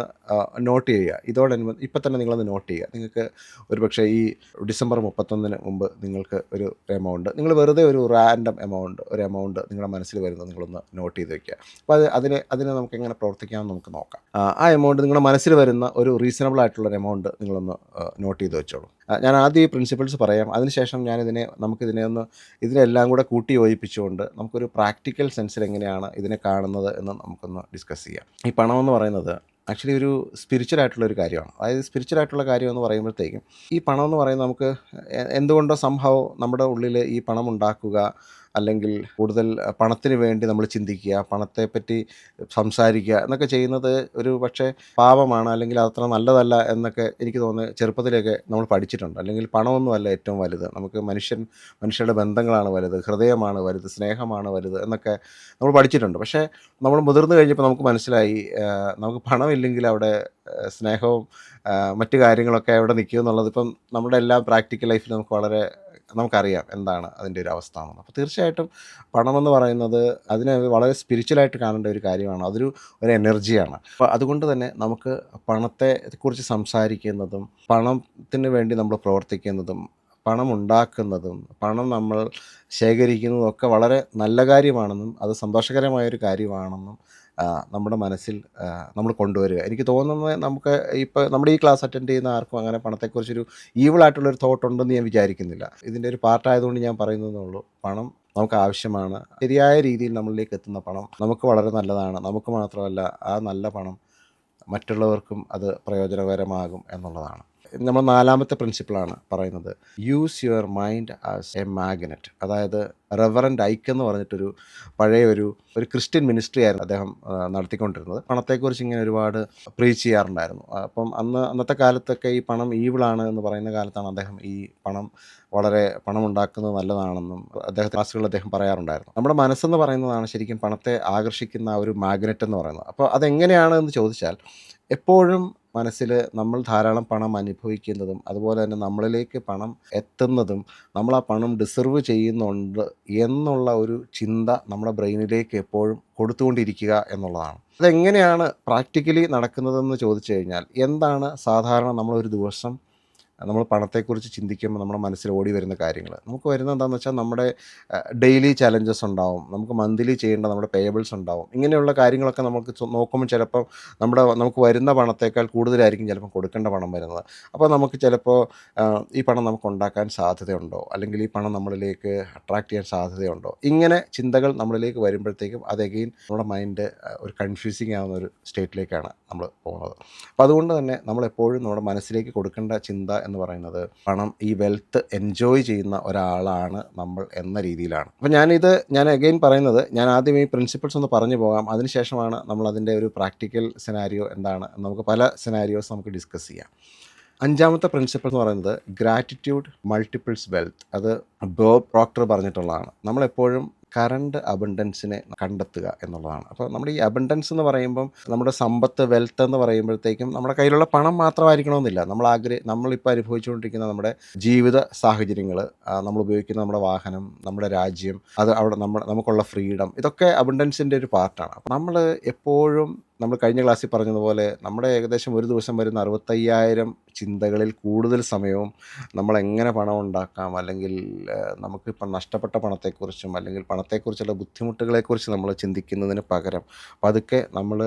നോട്ട് ചെയ്യുക. ഇതോടനുബന്ധം ഇപ്പം തന്നെ നിങ്ങളൊന്ന് നോട്ട് ചെയ്യുക. നിങ്ങൾക്ക് ഒരു പക്ഷേ ഈ ഡിസംബർ മുപ്പത്തൊന്നിന് മുമ്പ് നിങ്ങൾക്ക് ഒരു എമൗണ്ട് നിങ്ങൾ വെറുതെ ഒരു റാൻഡം എമൗണ്ട് ഒരു എമൗണ്ട് നിങ്ങളുടെ മനസ്സിൽ വരുന്നത് നിങ്ങളൊന്ന് നോട്ട് ചെയ്ത് വെക്കുക. അപ്പോൾ അത് അതിനെ അതിനെ നമുക്ക് എങ്ങനെ പ്രവർത്തിക്കാമെന്ന് നമുക്ക് നോക്കാം. ആ, എമൗണ്ട് നിങ്ങളുടെ മനസ്സിൽ വരുന്ന ഒരു റീസണബിൾ ആയിട്ടുള്ള ഒരു എമൗണ്ട് നിങ്ങളൊന്ന് നോട്ട് ചെയ്ത് വെച്ചോളൂ. ഞാൻ ആദ്യം ഈ പ്രിൻസിപ്പിൾസ് പറയാം. അതിനുശേഷം ഞാനിതിനെ നമുക്കിതിനെ ഒന്ന് ഇതിനെല്ലാം കൂടെ കൂട്ടി യോജിപ്പിച്ചുകൊണ്ട് നമുക്കൊരു പ്രാക്ടിക്കൽ സെൻസിൽ എങ്ങനെയാണ് ഇതിനെ കാണുന്നത് എന്ന് നമുക്കൊന്ന് ഡിസ്കസ് ചെയ്യാം. ഈ പണമെന്ന് പറയുന്നത് ആക്ച്വലി ഒരു സ്പിരിച്വൽ ആയിട്ടുള്ള ഒരു കാര്യമാണ്. അതായത് സ്പിരിച്വൽ ആയിട്ടുള്ള കാര്യം എന്ന് പറയുമ്പോഴത്തേക്കും ഈ പണം എന്ന് പറയുന്നത് നമുക്ക് എന്തുകൊണ്ടോ സംഭവം നമ്മുടെ ഉള്ളിൽ ഈ പണം ഉണ്ടാക്കുക അല്ലെങ്കിൽ കൂടുതൽ പണത്തിന് വേണ്ടി നമ്മൾ ചിന്തിക്കുക പണത്തെപ്പറ്റി സംസാരിക്കുക എന്നൊക്കെ ചെയ്യുന്നത് ഒരു പക്ഷേ പാപമാണ് അല്ലെങ്കിൽ അത്ര നല്ലതല്ല എന്നൊക്കെ എനിക്ക് തോന്നുന്നത് ചെറുപ്പത്തിലൊക്കെ നമ്മൾ പഠിച്ചിട്ടുണ്ട്. അല്ലെങ്കിൽ പണമൊന്നുമല്ല ഏറ്റവും വലുത്. നമുക്ക് മനുഷ്യൻ മനുഷ്യരുടെ ബന്ധങ്ങളാണ് വലുത് ഹൃദയമാണ് വലുത് സ്നേഹമാണ് വലുത് എന്നൊക്കെ നമ്മൾ പഠിച്ചിട്ടുണ്ട്. പക്ഷേ നമ്മൾ മുതിർന്നു കഴിഞ്ഞപ്പോൾ നമുക്ക് മനസ്സിലായി നമുക്ക് പണമില്ലെങ്കിൽ അവിടെ സ്നേഹവും മറ്റു കാര്യങ്ങളൊക്കെ അവിടെ നിൽക്കും എന്നുള്ളത് ഇപ്പം നമ്മുടെ എല്ലാ പ്രാക്ടിക്കൽ ലൈഫിൽ നമുക്ക് വളരെ നമുക്കറിയാം എന്താണ് അതിന്റെ ഒരു അവസ്ഥ എന്നുള്ളത്. അപ്പോൾ തീർച്ചയായിട്ടും പണമെന്ന് പറയുന്നത് അതിനെ വളരെ സ്പിരിച്വലായിട്ട് കാണേണ്ട ഒരു കാര്യമാണ്. അതൊരു ഒരു എനർജിയാണ് അപ്പോൾ അതുകൊണ്ട് തന്നെ നമുക്ക് പണത്തെ കുറിച്ച് സംസാരിക്കുന്നതും പണത്തിന് വേണ്ടി നമ്മൾ പ്രവർത്തിക്കുന്നതും പണം ഉണ്ടാക്കുന്നതും പണം നമ്മൾ ശേഖരിക്കുന്നതും ഒക്കെ വളരെ നല്ല കാര്യമാണെന്നും അത് സന്തോഷകരമായൊരു കാര്യമാണെന്നും നമ്മുടെ മനസ്സിൽ നമ്മൾ കൊണ്ടുവരിക. എനിക്ക് തോന്നുന്നത് നമുക്ക് ഇപ്പോൾ നമ്മുടെ ഈ ക്ലാസ് അറ്റൻഡ് ചെയ്യുന്ന ആർക്കും അങ്ങനെ പണത്തെക്കുറിച്ചൊരു ഈവിളായിട്ടുള്ളൊരു തോട്ട് ഉണ്ടെന്ന് ഞാൻ വിചാരിക്കുന്നില്ല. ഇതിന്റെ ഒരു പാർട്ടായതുകൊണ്ട് ഞാൻ പറയുന്നതേ ഉള്ളൂ. പണം നമുക്ക് ആവശ്യമാണ്. ശരിയായ രീതിയിൽ നമ്മളിലേക്ക് എത്തുന്ന പണം നമുക്ക് വളരെ നല്ലതാണ്. നമുക്ക് മാത്രമല്ല ആ നല്ല പണം മറ്റുള്ളവർക്കും അത് പ്രയോജനകരമാകും എന്നുള്ളതാണ്. നമ്മൾ നാലാമത്തെ പ്രിൻസിപ്പിളാണ് പറയുന്നത്. Use your mind as a magnet അതായത് റെവറന്റ് ഐക്ക് എന്ന് പറഞ്ഞിട്ടൊരു പഴയ ഒരു ഒരു ക്രിസ്ത്യൻ മിനിസ്ട്രി ആയിരുന്നു അദ്ദേഹം നടത്തിക്കൊണ്ടിരുന്നത്. പണത്തെക്കുറിച്ച് ഇങ്ങനെ ഒരുപാട് പ്രീച്ച് ചെയ്യാറുണ്ടായിരുന്നു. അപ്പം അന്ന് അന്നത്തെ കാലത്തൊക്കെ ഈ പണം ഈവിളാണ് എന്ന് പറയുന്ന കാലത്താണ് അദ്ദേഹം ഈ പണം വളരെ പണം ഉണ്ടാക്കുന്നത് നല്ലതാണെന്നും അദ്ദേഹത്തെ ക്ലാസ്സുകളിൽ അദ്ദേഹം പറയാറുണ്ടായിരുന്നു. നമ്മുടെ മനസ്സെന്ന് പറയുന്നതാണ് ശരിക്കും പണത്തെ ആകർഷിക്കുന്ന ഒരു മാഗ്നറ്റ് എന്ന് പറയുന്നത്. അപ്പോൾ അതെങ്ങനെയാണ് എന്ന് ചോദിച്ചാൽ എപ്പോഴും മനസ്സിൽ നമ്മൾ ധാരാളം പണം അനുഭവിക്കുന്നതും അതുപോലെ തന്നെ നമ്മളിലേക്ക് പണം എത്തുന്നതും നമ്മൾ ആ പണം ഡിസർവ് ചെയ്യുന്നുണ്ട് എന്നുള്ള ഒരു ചിന്ത നമ്മുടെ ബ്രെയിനിലേക്ക് എപ്പോഴും കൊടുത്തുകൊണ്ടിരിക്കുക എന്നുള്ളതാണ്. അതെങ്ങനെയാണ് പ്രാക്ടിക്കലി നടക്കുന്നതെന്ന് ചോദിച്ചു കഴിഞ്ഞാൽ എന്താണ് സാധാരണ നമ്മളൊരു ദിവസം നമ്മൾ പണത്തെക്കുറിച്ച് ചിന്തിക്കുമ്പോൾ നമ്മുടെ മനസ്സിൽ ഓടി വരുന്ന കാര്യങ്ങൾ. നമുക്ക് വരുന്നത് എന്താണെന്ന് വെച്ചാൽ നമ്മുടെ ഡെയിലി ചലഞ്ചസ് ഉണ്ടാവും. നമുക്ക് മന്ത്ലി ചെയ്യേണ്ട നമ്മുടെ പേബിൾസ് ഉണ്ടാവും. ഇങ്ങനെയുള്ള കാര്യങ്ങളൊക്കെ നമുക്ക് നോക്കുമ്പോൾ ചിലപ്പോൾ നമ്മുടെ നമുക്ക് വരുന്ന പണത്തേക്കാൾ കൂടുതലായിരിക്കും ചിലപ്പോൾ കൊടുക്കേണ്ട പണം വരുന്നത്. അപ്പോൾ നമുക്ക് ചിലപ്പോൾ ഈ പണം നമുക്ക് ഉണ്ടാക്കാൻ സാധ്യതയുണ്ടോ? അല്ലെങ്കിൽ ഈ പണം നമ്മളിലേക്ക് അട്രാക്ട് ചെയ്യാൻ സാധ്യതയുണ്ടോ? ഇങ്ങനെ ചിന്തകൾ നമ്മളിലേക്ക് വരുമ്പോഴത്തേക്കും അത് അഗെയിൻ നമ്മുടെ മൈൻഡ് ഒരു കൺഫ്യൂസിങ് ആവുന്ന ഒരു സ്റ്റേറ്റിലേക്കാണ് നമ്മൾ പോകുന്നത്. അപ്പോൾ അതുകൊണ്ട് തന്നെ നമ്മളെപ്പോഴും നമ്മുടെ മനസ്സിലേക്ക് കൊടുക്കേണ്ട ചിന്ത എന്ന് പറയുന്നത് പണം ഈ വെൽത്ത് എൻജോയ് ചെയ്യുന്ന ഒരാളാണ് നമ്മൾ എന്ന രീതിയിലാണ്. അപ്പം ഞാനിത് ഞാൻ അഗെയിൻ പറയുന്നത് ഞാൻ ആദ്യം ഈ പ്രിൻസിപ്പിൾസ് ഒന്ന് പറഞ്ഞു പോകാം. അതിനുശേഷമാണ് നമ്മൾ അതിന്റെ ഒരു പ്രാക്ടിക്കൽ സെനാരിയോ എന്താണ് നമുക്ക് പല സെനാരിയോസ് നമുക്ക് ഡിസ്കസ് ചെയ്യാം. അഞ്ചാമത്തെ പ്രിൻസിപ്പിൾ എന്ന് പറയുന്നത് ഗ്രാറ്റിറ്റ്യൂഡ് മൾട്ടിപ്പിൾസ് വെൽത്ത് അത് ബോബ് പ്രോക്ടർ പറഞ്ഞിട്ടുള്ളതാണ്. നമ്മളെപ്പോഴും കറണ്ട് അബണ്ടൻസിനെ കണ്ടെത്തുക എന്നുള്ളതാണ്. അപ്പോൾ നമ്മുടെ ഈ അബണ്ടൻസ് എന്ന് പറയുമ്പം നമ്മുടെ സമ്പത്ത് വെൽത്ത് എന്ന് പറയുമ്പോഴത്തേക്കും നമ്മുടെ കയ്യിലുള്ള പണം മാത്രമായിരിക്കണമെന്നില്ല. നമ്മൾ ആഗ്രഹ നമ്മളിപ്പോൾ അനുഭവിച്ചുകൊണ്ടിരിക്കുന്ന നമ്മുടെ ജീവിത സാഹചര്യങ്ങൾ നമ്മൾ ഉപയോഗിക്കുന്ന നമ്മുടെ വാഹനം നമ്മുടെ രാജ്യം അത് അവിടെ നമ്മൾ നമുക്കുള്ള ഫ്രീഡം ഇതൊക്കെ അബണ്ടൻസിന്റെ ഒരു പാർട്ടാണ് നമ്മൾ എപ്പോഴും നമ്മൾ കഴിഞ്ഞ ക്ലാസ്സിൽ പറഞ്ഞതുപോലെ നമ്മുടെ ഏകദേശം ഒരു ദിവസം വരുന്ന അറുപത്തയ്യായിരം ചിന്തകളിൽ കൂടുതൽ സമയവും നമ്മൾ എങ്ങനെ പണം ഉണ്ടാക്കാം അല്ലെങ്കിൽ നമുക്ക് നമുക്കിപ്പം നഷ്ടപ്പെട്ട പണത്തെക്കുറിച്ചും അല്ലെങ്കിൽ പണത്തെക്കുറിച്ചുള്ള ബുദ്ധിമുട്ടുകളെക്കുറിച്ച് നമ്മൾ ചിന്തിക്കുന്നതിന് പകരം അതൊക്കെ നമ്മൾ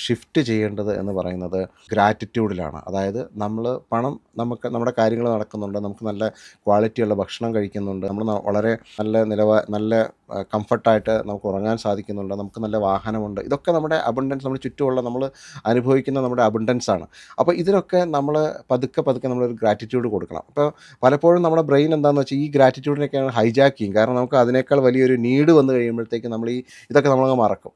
ഷിഫ്റ്റ് ചെയ്യേണ്ടത് എന്ന് പറയുന്നത് ഗ്രാറ്റിറ്റ്യൂഡിലാണ് അതായത് നമ്മൾ പണം നമുക്ക് നമ്മുടെ കാര്യങ്ങൾ നടക്കുന്നുണ്ട് നമുക്ക് നല്ല ക്വാളിറ്റിയുള്ള ഭക്ഷണം കഴിക്കുന്നുണ്ട് നമ്മൾ വളരെ നല്ല നിലവാ നല്ല കംഫർട്ടായിട്ട് നമുക്ക് ഉറങ്ങാൻ സാധിക്കുന്നുണ്ട് നമുക്ക് നല്ല വാഹനമുണ്ട് ഇതൊക്കെ നമ്മുടെ അബണ്ടൻസ് നമ്മുടെ ചുറ്റുമുള്ള നമ്മൾ അനുഭവിക്കുന്ന നമ്മുടെ അബണ്ടൻസ് ആണ്. അപ്പോൾ ഇതിനൊക്കെ നമ്മൾ പതുക്കെ പതുക്കെ നമ്മളൊരു ഗ്രാറ്റിറ്റ്യൂഡ് കൊടുക്കണം. അപ്പോൾ പലപ്പോഴും നമ്മുടെ ബ്രെയിൻ എന്താണെന്ന് വെച്ചാൽ ഈ ഗ്രാറ്റിറ്റ്യൂഡിനൊക്കെയാണ് ഹൈജാക്ക് ചെയ്യും. കാരണം നമുക്ക് അതിനേക്കാൾ വലിയൊരു നീഡ് വന്നു കഴിയുമ്പോഴത്തേക്ക് നമ്മൾ ഈ ഇതൊക്കെ നമ്മളങ്ങ് മറക്കും.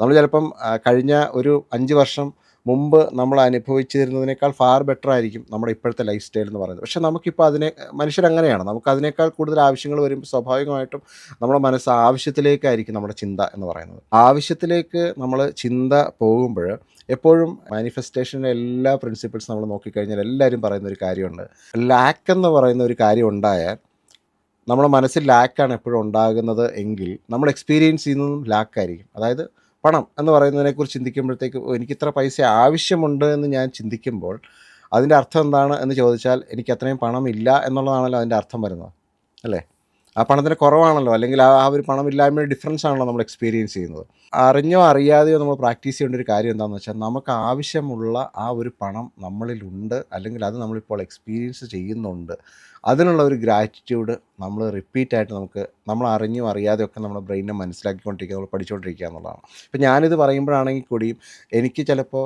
നമ്മൾ ചിലപ്പം കഴിഞ്ഞ ഒരു അഞ്ച് വർഷം മുമ്പ് നമ്മൾ അനുഭവിച്ചിരുന്നതിനേക്കാൾ ഫാർ ബെറ്റർ ആയിരിക്കും നമ്മുടെ ഇപ്പോഴത്തെ ലൈഫ് സ്റ്റൈൽ എന്ന് പറയുന്നത്. പക്ഷേ നമുക്കിപ്പോൾ അതിനെ മനുഷ്യരങ്ങനെയാണ്. നമുക്ക് അതിനേക്കാൾ കൂടുതൽ ആവശ്യങ്ങൾ വരുമ്പോൾ സ്വാഭാവികമായിട്ടും നമ്മുടെ മനസ്സ് ആവശ്യത്തിലേക്കായിരിക്കും നമ്മുടെ ചിന്ത എന്ന് പറയുന്നത്. ആവശ്യത്തിലേക്ക് നമ്മൾ ചിന്ത പോകുമ്പോൾ എപ്പോഴും മാനിഫെസ്റ്റേഷന്റെ എല്ലാ പ്രിൻസിപ്പിൾസ് നമ്മൾ നോക്കിക്കഴിഞ്ഞാൽ എല്ലാവരും പറയുന്ന ഒരു കാര്യമുണ്ട്. ലാക്ക് എന്ന് പറയുന്ന ഒരു കാര്യം ഉണ്ടായാൽ നമ്മുടെ മനസ്സിൽ ലാക്കാണ് എപ്പോഴും ഉണ്ടാകുന്നത് എങ്കിൽ നമ്മൾ എക്സ്പീരിയൻസ് ചെയ്യുന്നതും ലാക്കായിരിക്കും അതായത് പണം എന്ന് പറയുന്നതിനെക്കുറിച്ച് ചിന്തിക്കുമ്പോഴത്തേക്ക് എനിക്ക് ഇത്ര പൈസ ആവശ്യമുണ്ട് എന്ന് ഞാൻ ചിന്തിക്കുമ്പോൾ അതിന്റെ അർത്ഥം എന്താണ് എന്ന് ചോദിച്ചാൽ എനിക്ക് അത്രയും പണം ഇല്ല എന്നുള്ളതാണല്ലോ അതിന്റെ അർത്ഥം വരുന്നത് അല്ലേ? ആ പണത്തിന് കുറവാണല്ലോ അല്ലെങ്കിൽ ആ ഒരു പണമില്ലായ്മയുടെ ഡിഫറൻസ് ആണല്ലോ നമ്മൾ എക്സ്പീരിയൻസ് ചെയ്യുന്നത്. അറിഞ്ഞോ അറിയാതെയോ നമ്മൾ പ്രാക്ടീസ് ചെയ്യേണ്ട ഒരു കാര്യം എന്താണെന്ന് വെച്ചാൽ നമുക്ക് ആവശ്യമുള്ള ആ ഒരു പണം നമ്മളിലുണ്ട് അല്ലെങ്കിൽ അത് നമ്മളിപ്പോൾ എക്സ്പീരിയൻസ് ചെയ്യുന്നുണ്ട്. അതിനുള്ള ഒരു ഗ്രാറ്റിറ്റ്യൂഡ് നമ്മൾ റിപ്പീറ്റായിട്ട് നമുക്ക് നമ്മൾ അറിഞ്ഞോ അറിയാതെയൊക്കെ നമ്മുടെ ബ്രെയിനെ മനസ്സിലാക്കിക്കൊണ്ടിരിക്കുക നമ്മൾ പഠിച്ചുകൊണ്ടിരിക്കുക എന്നുള്ളതാണ്. ഇപ്പം ഞാനിത് പറയുമ്പോഴാണെങ്കിൽ കൂടിയും എനിക്ക് ചിലപ്പോൾ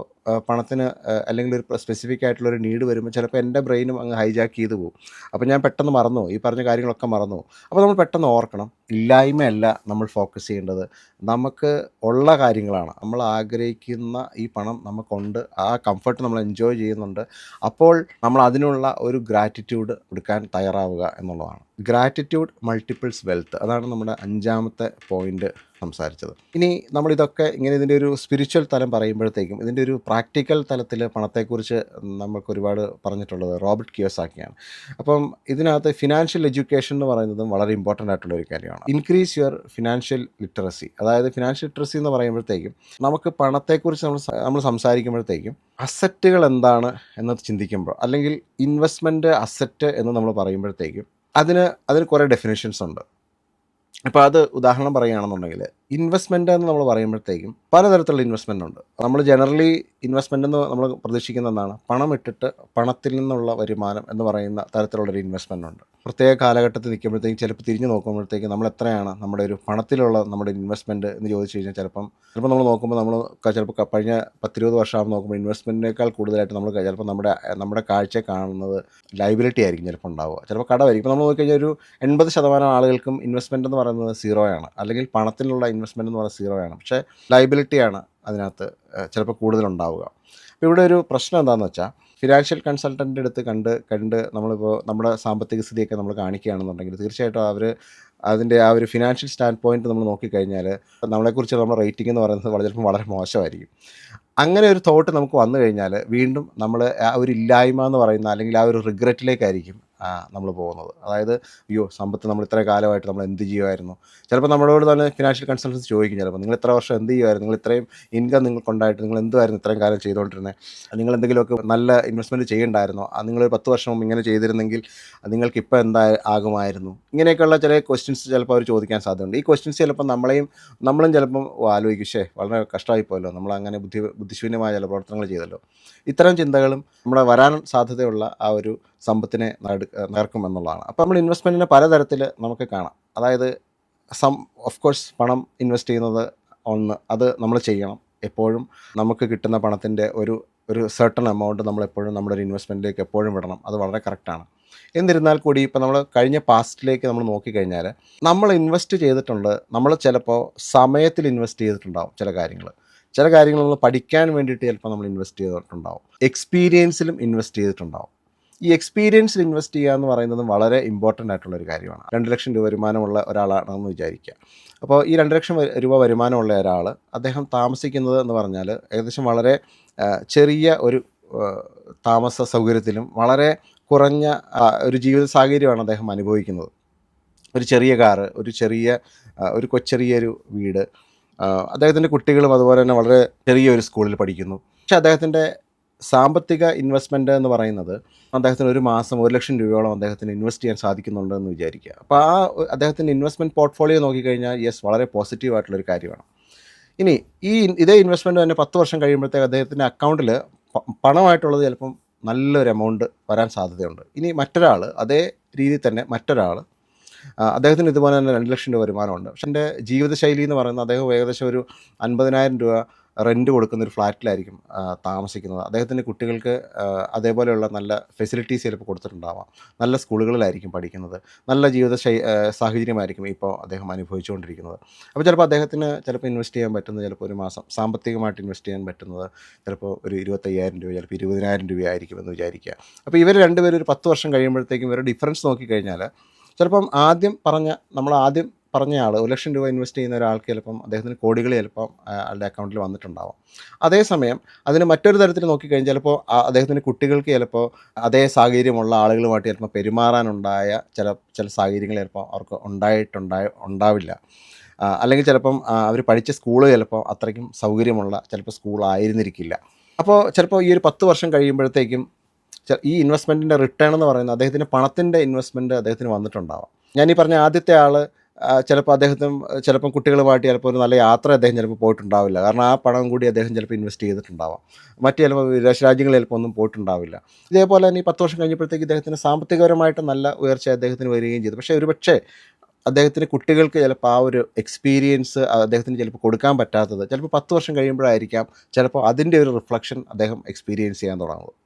പണത്തിന് അല്ലെങ്കിൽ ഒരു സ്പെസിഫിക് ആയിട്ടുള്ള ഒരു നീഡ് വരുമ്പോൾ ചിലപ്പോൾ എന്റെ ബ്രെയിനും അങ്ങ് ഹൈജാക്ക് ചെയ്തു പോകും അപ്പോൾ ഞാൻ പെട്ടെന്ന് മറന്നു ഈ പറഞ്ഞ കാര്യങ്ങളൊക്കെ മറന്നു അപ്പോൾ നമ്മൾ പെട്ടെന്ന് ഓർക്കണം ഇല്ലായ്മയല്ല നമ്മൾ ഫോക്കസ് ചെയ്യേണ്ടത്. നമുക്ക് ഉള്ള കാര്യങ്ങളാണ്. നമ്മൾ ആഗ്രഹിക്കുന്ന ഈ പണം നമുക്കുണ്ട്. ആ കംഫർട്ട് നമ്മൾ എൻജോയ് ചെയ്യുന്നുണ്ട്. അപ്പോൾ നമ്മൾ അതിനുള്ള ഒരു ഗ്രാറ്റിറ്റ്യൂഡ് കൊടുക്കാൻ തയ്യാറാവുക എന്നുള്ളതാണ്. ഗ്രാറ്റിറ്റ്യൂഡ് മൾട്ടിപ്പിൾസ് വെൽത്ത് അതാണ് നമ്മുടെ അഞ്ചാമത്തെ പോയിന്റ് സംസാരിച്ചത്. ഇനി നമ്മളിതൊക്കെ ഇങ്ങനെ ഇതിന്റെ ഒരു സ്പിരിച്വൽ തലം പറയുമ്പോഴത്തേക്കും ഇതിന്റെ ഒരു പ്രാക്ടിക്കൽ തലത്തിൽ പണത്തെക്കുറിച്ച് നമുക്ക് ഒരുപാട് പറഞ്ഞിട്ടുള്ളത് റോബർട്ട് കിയോസാക്കിയാണ്. അപ്പം ഇതിനകത്ത് ഫിനാൻഷ്യൽ എഡ്യൂക്കേഷൻ എന്ന് പറയുന്നതും വളരെ ഇമ്പോർട്ടന്റ് ആയിട്ടുള്ള ഒരു കാര്യമാണ്. ഇൻക്രീസ് യുവർ ഫിനാൻഷ്യൽ ലിറ്ററസി അതായത് ഫിനാൻഷ്യൽ ലിറ്ററസി എന്ന് പറയുമ്പോഴത്തേക്കും നമുക്ക് പണത്തെക്കുറിച്ച് നമ്മൾ നമ്മൾ സംസാരിക്കുമ്പോഴത്തേക്കും അസറ്റുകൾ എന്താണ് എന്നത് ചിന്തിക്കുമ്പോൾ അല്ലെങ്കിൽ ഇൻവെസ്റ്റ്മെന്റ് അസറ്റ് എന്ന് നമ്മൾ പറയുമ്പോഴത്തേക്കും അതിന് അതിന് കുറേ ഡെഫിനേഷൻസ് ഉണ്ട്. അപ്പോൾ അത് ഉദാഹരണം പറയുകയാണെന്നുണ്ടെങ്കിൽ ഇൻവെസ്റ്റ്മെന്റ് എന്ന് നമ്മൾ പറയുമ്പോഴത്തേക്കും പലതരത്തിലുള്ള ഇൻവെസ്റ്റ്മെന്റ് ഉണ്ട് നമ്മൾ ജനറലി ഇൻവെസ്റ്റ്മെന്റ് എന്ന് നമ്മൾ പ്രതീക്ഷിക്കുന്ന എന്നാണ് പണം ഇട്ടിട്ട് പണത്തിൽ നിന്നുള്ള വരുമാനം എന്ന് പറയുന്ന തരത്തിലുള്ള ഒരു ഇൻവെസ്റ്റ്മെന്റ് ഉണ്ട് പ്രത്യേക കാലഘട്ടത്തിൽ നിൽക്കുമ്പോഴത്തേക്കും ചിലപ്പോൾ തിരിഞ്ഞ് നോക്കുമ്പോഴത്തേക്കും നമ്മൾ എത്രയാണ് നമ്മുടെ ഒരു പണത്തിലുള്ള നമ്മുടെ ഇൻവെസ്റ്റ്മെന്റ് എന്ന് ചോദിച്ചു കഴിഞ്ഞാൽ ചിലപ്പം ചിലപ്പോൾ നമ്മൾ നോക്കുമ്പോൾ നമ്മൾ ചിലപ്പോൾ കഴിഞ്ഞ പത്തിരുപത് വർഷമാകുമ്പോൾ നോക്കുമ്പോൾ ഇൻവെസ്റ്റ്മെന്റിനേക്കാൾ കൂടുതലായിട്ട് നമ്മൾ ചിലപ്പോൾ നമ്മുടെ നമ്മുടെ കാഴ്ച കാണുന്നത് ലൈബിലിറ്റി ആയിരിക്കും ചിലപ്പോൾ ഉണ്ടാവുക. ചിലപ്പോൾ കടമായിരിക്കും. നമ്മൾ നോക്കിക്കഴിഞ്ഞാൽ ഒരു എൺപത് ശതമാനം ആളുകൾക്കും ഇൻവെസ്റ്റ്മെന്റ് എന്ന് പറയുന്നത് സീറോയാണ്. അല്ലെങ്കിൽ പണത്തിലുള്ള ഇൻവെസ്റ്റ്മെന്റ് എന്ന് പറയുന്നത് ആണ്. പക്ഷേ ലൈബിലിറ്റിയാണ് അതിനകത്ത് ചിലപ്പോൾ കൂടുതലുണ്ടാവുക. അപ്പോൾ ഇവിടെ ഒരു പ്രശ്നം എന്താണെന്ന് വെച്ചാൽ ഫിനാൻഷ്യൽ കൺസൾട്ടന്റ് അടുത്ത് കണ്ട് കണ്ട് നമ്മളിപ്പോൾ നമ്മുടെ സാമ്പത്തിക സ്ഥിതിയൊക്കെ നമ്മൾ കാണിക്കുകയാണെന്നുണ്ടെങ്കിൽ തീർച്ചയായിട്ടും അവർ അതിന്റെ ആ ഒരു ഫിനാൻഷ്യൽ സ്റ്റാൻഡ് പോയിന്റ് നമ്മൾ നോക്കിക്കഴിഞ്ഞാൽ നമ്മളെക്കുറിച്ച് നമ്മുടെ റേറ്റിംഗ് എന്ന് പറയുന്നത് വളരെ ചിലപ്പോൾ വളരെ മോശമായിരിക്കും. അങ്ങനെ ഒരു തോട്ട് നമുക്ക് വന്നു കഴിഞ്ഞാൽ വീണ്ടും നമ്മൾ ആ ഒരു ഇല്ലായ്മ എന്ന് പറയുന്ന അല്ലെങ്കിൽ ആ ഒരു റിഗ്രറ്റിലേക്കായിരിക്കും നമ്മൾ പോകുന്നത്. അതായത് അയ്യോ സമ്പത്ത് നമ്മൾ ഇത്ര കാലമായിട്ട് നമ്മൾ എന്ത് ചെയ്യുമായിരുന്നു ചിലപ്പോൾ നമ്മളോട് തന്നെ ഫിനാൻഷ്യൽ കൺസൾട്ടൻസ് ചോദിക്കും ചിലപ്പോൾ നിങ്ങൾ ഇത്ര വർഷം എന്ത് ചെയ്യുമായിരുന്നു നിങ്ങൾ ഇത്രയും ഇൻകം നിങ്ങൾക്കുണ്ടായിട്ട് നിങ്ങൾ എന്തുമായിരുന്നു ഇത്രയും കാലം ചെയ്തുകൊണ്ടിരുന്നത് നിങ്ങൾ എന്തെങ്കിലുമൊക്കെ നല്ല ഇൻവെസ്റ്റ്മെന്റ് ചെയ്യണ്ടായിരുന്നോ? നിങ്ങൾ പത്ത് വർഷം ഇങ്ങനെ ചെയ്തിരുന്നെങ്കിൽ നിങ്ങൾക്ക് ഇപ്പോൾ എന്താ ആകുമായിരുന്നു? ഇങ്ങനെയൊക്കെയുള്ള ചില ക്വസ്റ്റ്യൻസ് ചിലപ്പോൾ അവർ ചോദിക്കാൻ സാധ്യതയുണ്ട്. ഈ ക്വസ്റ്റ്യൻസ് ചിലപ്പോൾ നമ്മളെയും നമ്മളും ചിലപ്പം ആലോചിക്കും പക്ഷേ വളരെ കഷ്ടമായിപ്പോയല്ലോ നമ്മൾ അങ്ങനെ ബുദ്ധി ബുദ്ധിശൂന്യമായ ചില പ്രവർത്തനങ്ങൾ ചെയ്തല്ലോ. ഇത്തരം ചിന്തകളും നമ്മുടെ വരാൻ സാധ്യതയുള്ള ആ ഒരു സമ്പത്തിനെ നേർക്കും എന്നുള്ളതാണ്. അപ്പോൾ നമ്മൾ ഇൻവെസ്റ്റ്മെന്റിനെ പലതരത്തിൽ നമുക്ക് കാണാം. അതായത് സം ഓഫ് കോഴ്സ് പണം ഇൻവെസ്റ്റ് ചെയ്യുന്നത് ഒന്ന് അത് നമ്മൾ ചെയ്യണം. എപ്പോഴും നമുക്ക് കിട്ടുന്ന പണത്തിന്റെ ഒരു ഒരു സർട്ടൺ എമൗണ്ട് നമ്മൾ എപ്പോഴും നമ്മുടെ ഒരു ഇൻവെസ്റ്റ്മെന്റിലേക്ക് എപ്പോഴും വിടണം. അത് വളരെ കറക്റ്റാണ് എന്നിരുന്നാൽ കൂടി ഇപ്പോൾ നമ്മൾ കഴിഞ്ഞ പാസ്റ്റിലേക്ക് നമ്മൾ നോക്കിക്കഴിഞ്ഞാൽ നമ്മൾ ഇൻവെസ്റ്റ് ചെയ്തിട്ടുണ്ട്. നമ്മൾ ചിലപ്പോൾ സമയത്തിൽ ഇൻവെസ്റ്റ് ചെയ്തിട്ടുണ്ടാവും ചില കാര്യങ്ങൾ ചില കാര്യങ്ങൾ നമ്മൾ പഠിക്കാൻ വേണ്ടിയിട്ട് ചിലപ്പോൾ നമ്മൾ ഇൻവെസ്റ്റ് ചെയ്തിട്ടുണ്ടാവും. എക്സ്പീരിയൻസിലും ഇൻവെസ്റ്റ് ചെയ്തിട്ടുണ്ടാവും. ഈ എക്സ്പീരിയൻസിൽ ഇൻവെസ്റ്റ് ചെയ്യുക എന്ന് പറയുന്നത് വളരെ ഇമ്പോർട്ടന്റ് ആയിട്ടുള്ള ഒരു കാര്യമാണ്. രണ്ട് ലക്ഷം രൂപ വരുമാനമുള്ള ഒരാളാണെന്ന് വിചാരിക്കുക. അപ്പോൾ ഈ രണ്ട് ലക്ഷം രൂപ വരുമാനമുള്ള ഒരാൾ അദ്ദേഹം താമസിക്കുന്നത് എന്ന് പറഞ്ഞാൽ ഏകദേശം വളരെ ചെറിയ ഒരു താമസ സൗകര്യത്തിലും വളരെ കുറഞ്ഞ ഒരു ജീവിത സാഹചര്യമാണ് അദ്ദേഹം അനുഭവിക്കുന്നത്. ഒരു ചെറിയ കാറ് ഒരു ചെറിയ ഒരു കൊച്ചെറിയൊരു വീട് അദ്ദേഹത്തിന്റെ കുട്ടികളും അതുപോലെ തന്നെ വളരെ ചെറിയൊരു സ്കൂളിൽ പഠിക്കുന്നു. പക്ഷെ അദ്ദേഹത്തിന്റെ സാമ്പത്തിക ഇൻവെസ്റ്റ്മെന്റ് എന്ന് പറയുന്നത് അദ്ദേഹത്തിന് ഒരു മാസം ഒരു ലക്ഷം രൂപയോളം അദ്ദേഹത്തിന് ഇൻവെസ്റ്റ് ചെയ്യാൻ സാധിക്കുന്നുണ്ട് എന്ന് വിചാരിക്കുക. അപ്പോൾ ആ അദ്ദേഹത്തിന്റെ ഇൻവെസ്റ്റ്മെന്റ് പോർട്ട്ഫോളിയോ നോക്കിക്കഴിഞ്ഞാൽ യെസ് വളരെ പോസിറ്റീവ് ആയിട്ടുള്ളൊരു കാര്യമാണ്. ഇനി ഈ ഇതേ ഇൻവെസ്റ്റ്മെന്റ് തന്നെ പത്ത് വർഷം കഴിയുമ്പോഴത്തേക്ക് അദ്ദേഹത്തിന്റെ അക്കൗണ്ടിൽ പണമായിട്ടുള്ളത് ചിലപ്പം നല്ലൊരു എമൗണ്ട് വരാൻ സാധ്യതയുണ്ട്. ഇനി മറ്റൊരാൾ അതേ രീതിയിൽ തന്നെ മറ്റൊരാൾ അദ്ദേഹത്തിന് ഇതുപോലെ തന്നെ രണ്ട് ലക്ഷം രൂപ വരുമാനമുണ്ട്. പക്ഷെ എന്റെ ജീവിതശൈലി എന്ന് പറയുന്നത് അദ്ദേഹം ഏകദേശം ഒരു അൻപതിനായിരം രൂപ റെന്റ് കൊടുക്കുന്ന ഒരു ഫ്ലാറ്റിലായിരിക്കും താമസിക്കുന്നത്. അദ്ദേഹത്തിന്റെ കുട്ടികൾക്ക് അതേപോലെയുള്ള നല്ല ഫെസിലിറ്റീസ് ചിലപ്പോൾ കൊടുത്തിട്ടുണ്ടാവാം. നല്ല സ്കൂളുകളിലായിരിക്കും പഠിക്കുന്നത്. നല്ല ജീവിത സാഹചര്യമായിരിക്കും ഇപ്പോൾ അദ്ദേഹം അനുഭവിച്ചുകൊണ്ടിരിക്കുന്നത്. അപ്പോൾ ചിലപ്പോൾ അദ്ദേഹത്തിന് ചിലപ്പോൾ ഇൻവെസ്റ്റ് ചെയ്യാൻ പറ്റുന്നത് ചിലപ്പോൾ ഒരു മാസം സാമ്പത്തികമായിട്ട് ഇൻവെസ്റ്റ് ചെയ്യാൻ പറ്റുന്നത് ചിലപ്പോൾ ഒരു ഇരുപത്തയ്യായിരം രൂപ ചിലപ്പോൾ ഇരുപതിനായിരം രൂപയായിരിക്കും എന്ന് വിചാരിക്കുക. അപ്പോൾ ഇവർ രണ്ടുപേരും ഒരു പത്ത് വർഷം കഴിയുമ്പോഴത്തേക്കും ഇവരുടെ ഡിഫറൻസ് നോക്കിക്കഴിഞ്ഞാൽ ചിലപ്പം ആദ്യം പറഞ്ഞ നമ്മൾ ആദ്യം പറഞ്ഞ ആൾ ഒരു ലക്ഷം രൂപ ഇൻവെസ്റ്റ് ചെയ്യുന്ന ഒരാൾക്ക് ചിലപ്പം അദ്ദേഹത്തിന് കോടികൾ ചിലപ്പം അയാളുടെ അക്കൗണ്ടിൽ വന്നിട്ടുണ്ടാവാം. അതേസമയം അതിന് മറ്റൊരു തരത്തിൽ നോക്കിക്കഴിഞ്ഞാൽ ചിലപ്പോൾ അദ്ദേഹത്തിന്റെ കുട്ടികൾക്ക് ചിലപ്പോൾ അതേ സാഹചര്യമുള്ള ആളുകളുമായിട്ട് ചിലപ്പോൾ പെരുമാറാനുണ്ടായ ചില ചില സാഹചര്യങ്ങൾ ചിലപ്പോൾ അവർക്ക് ഉണ്ടായിട്ടുണ്ടായ ഉണ്ടാവില്ല. അല്ലെങ്കിൽ ചിലപ്പം അവർ പഠിച്ച സ്കൂൾ ചിലപ്പോൾ അത്രയ്ക്കും സൗകര്യമുള്ള ചിലപ്പോൾ സ്കൂളായിരുന്നിരിക്കില്ല അപ്പോൾ ചിലപ്പോൾ ഈ ഒരു പത്ത് വർഷം കഴിയുമ്പോഴത്തേക്കും ഈ ഇൻവെസ്റ്റ്മെന്റിന്റെ റിട്ടേൺ എന്ന് പറയുന്നത് അദ്ദേഹത്തിന്റെ പണത്തിന്റെ ഇൻവെസ്റ്റ്മെന്റ് അദ്ദേഹത്തിന് വന്നിട്ടുണ്ടാവാം. ഞാൻ ഈ പറഞ്ഞ ആദ്യത്തെ ആൾ ചിലപ്പോൾ അദ്ദേഹത്തിനും ചിലപ്പം കുട്ടികളുമായിട്ട് ചിലപ്പോൾ ഒരു നല്ല യാത്ര അദ്ദേഹം ചിലപ്പോൾ പോയിട്ടുണ്ടാവില്ല. കാരണം ആ പണം കൂടി അദ്ദേഹം ചിലപ്പോൾ ഇൻവെസ്റ്റ് ചെയ്തിട്ടുണ്ടാവാം. മറ്റു ചിലപ്പോൾ വിദേശ രാജ്യങ്ങളിൽ ചിലപ്പോൾ ഒന്നും പോയിട്ടുണ്ടാവില്ല. ഇതേപോലെ തന്നെ ഈ പത്ത് വർഷം കഴിഞ്ഞപ്പോഴത്തേക്ക് ഇദ്ദേഹത്തിന് സാമ്പത്തികപരമായിട്ട് നല്ല ഉയർച്ച അദ്ദേഹത്തിന് വരികയും ചെയ്തു. പക്ഷേ ഒരു പക്ഷേ അദ്ദേഹത്തിന് കുട്ടികൾക്ക് ചിലപ്പോൾ ആ ഒരു എക്സ്പീരിയൻസ് അദ്ദേഹത്തിന് ചിലപ്പോൾ കൊടുക്കാൻ പറ്റാത്തത് ചിലപ്പോൾ പത്ത് വർഷം കഴിയുമ്പോഴായിരിക്കാം ചിലപ്പോൾ അതിന്റെ ഒരു റിഫ്ലക്ഷൻ അദ്ദേഹം എക്സ്പീരിയൻസ് ചെയ്യാൻ തുടങ്ങുന്നത്.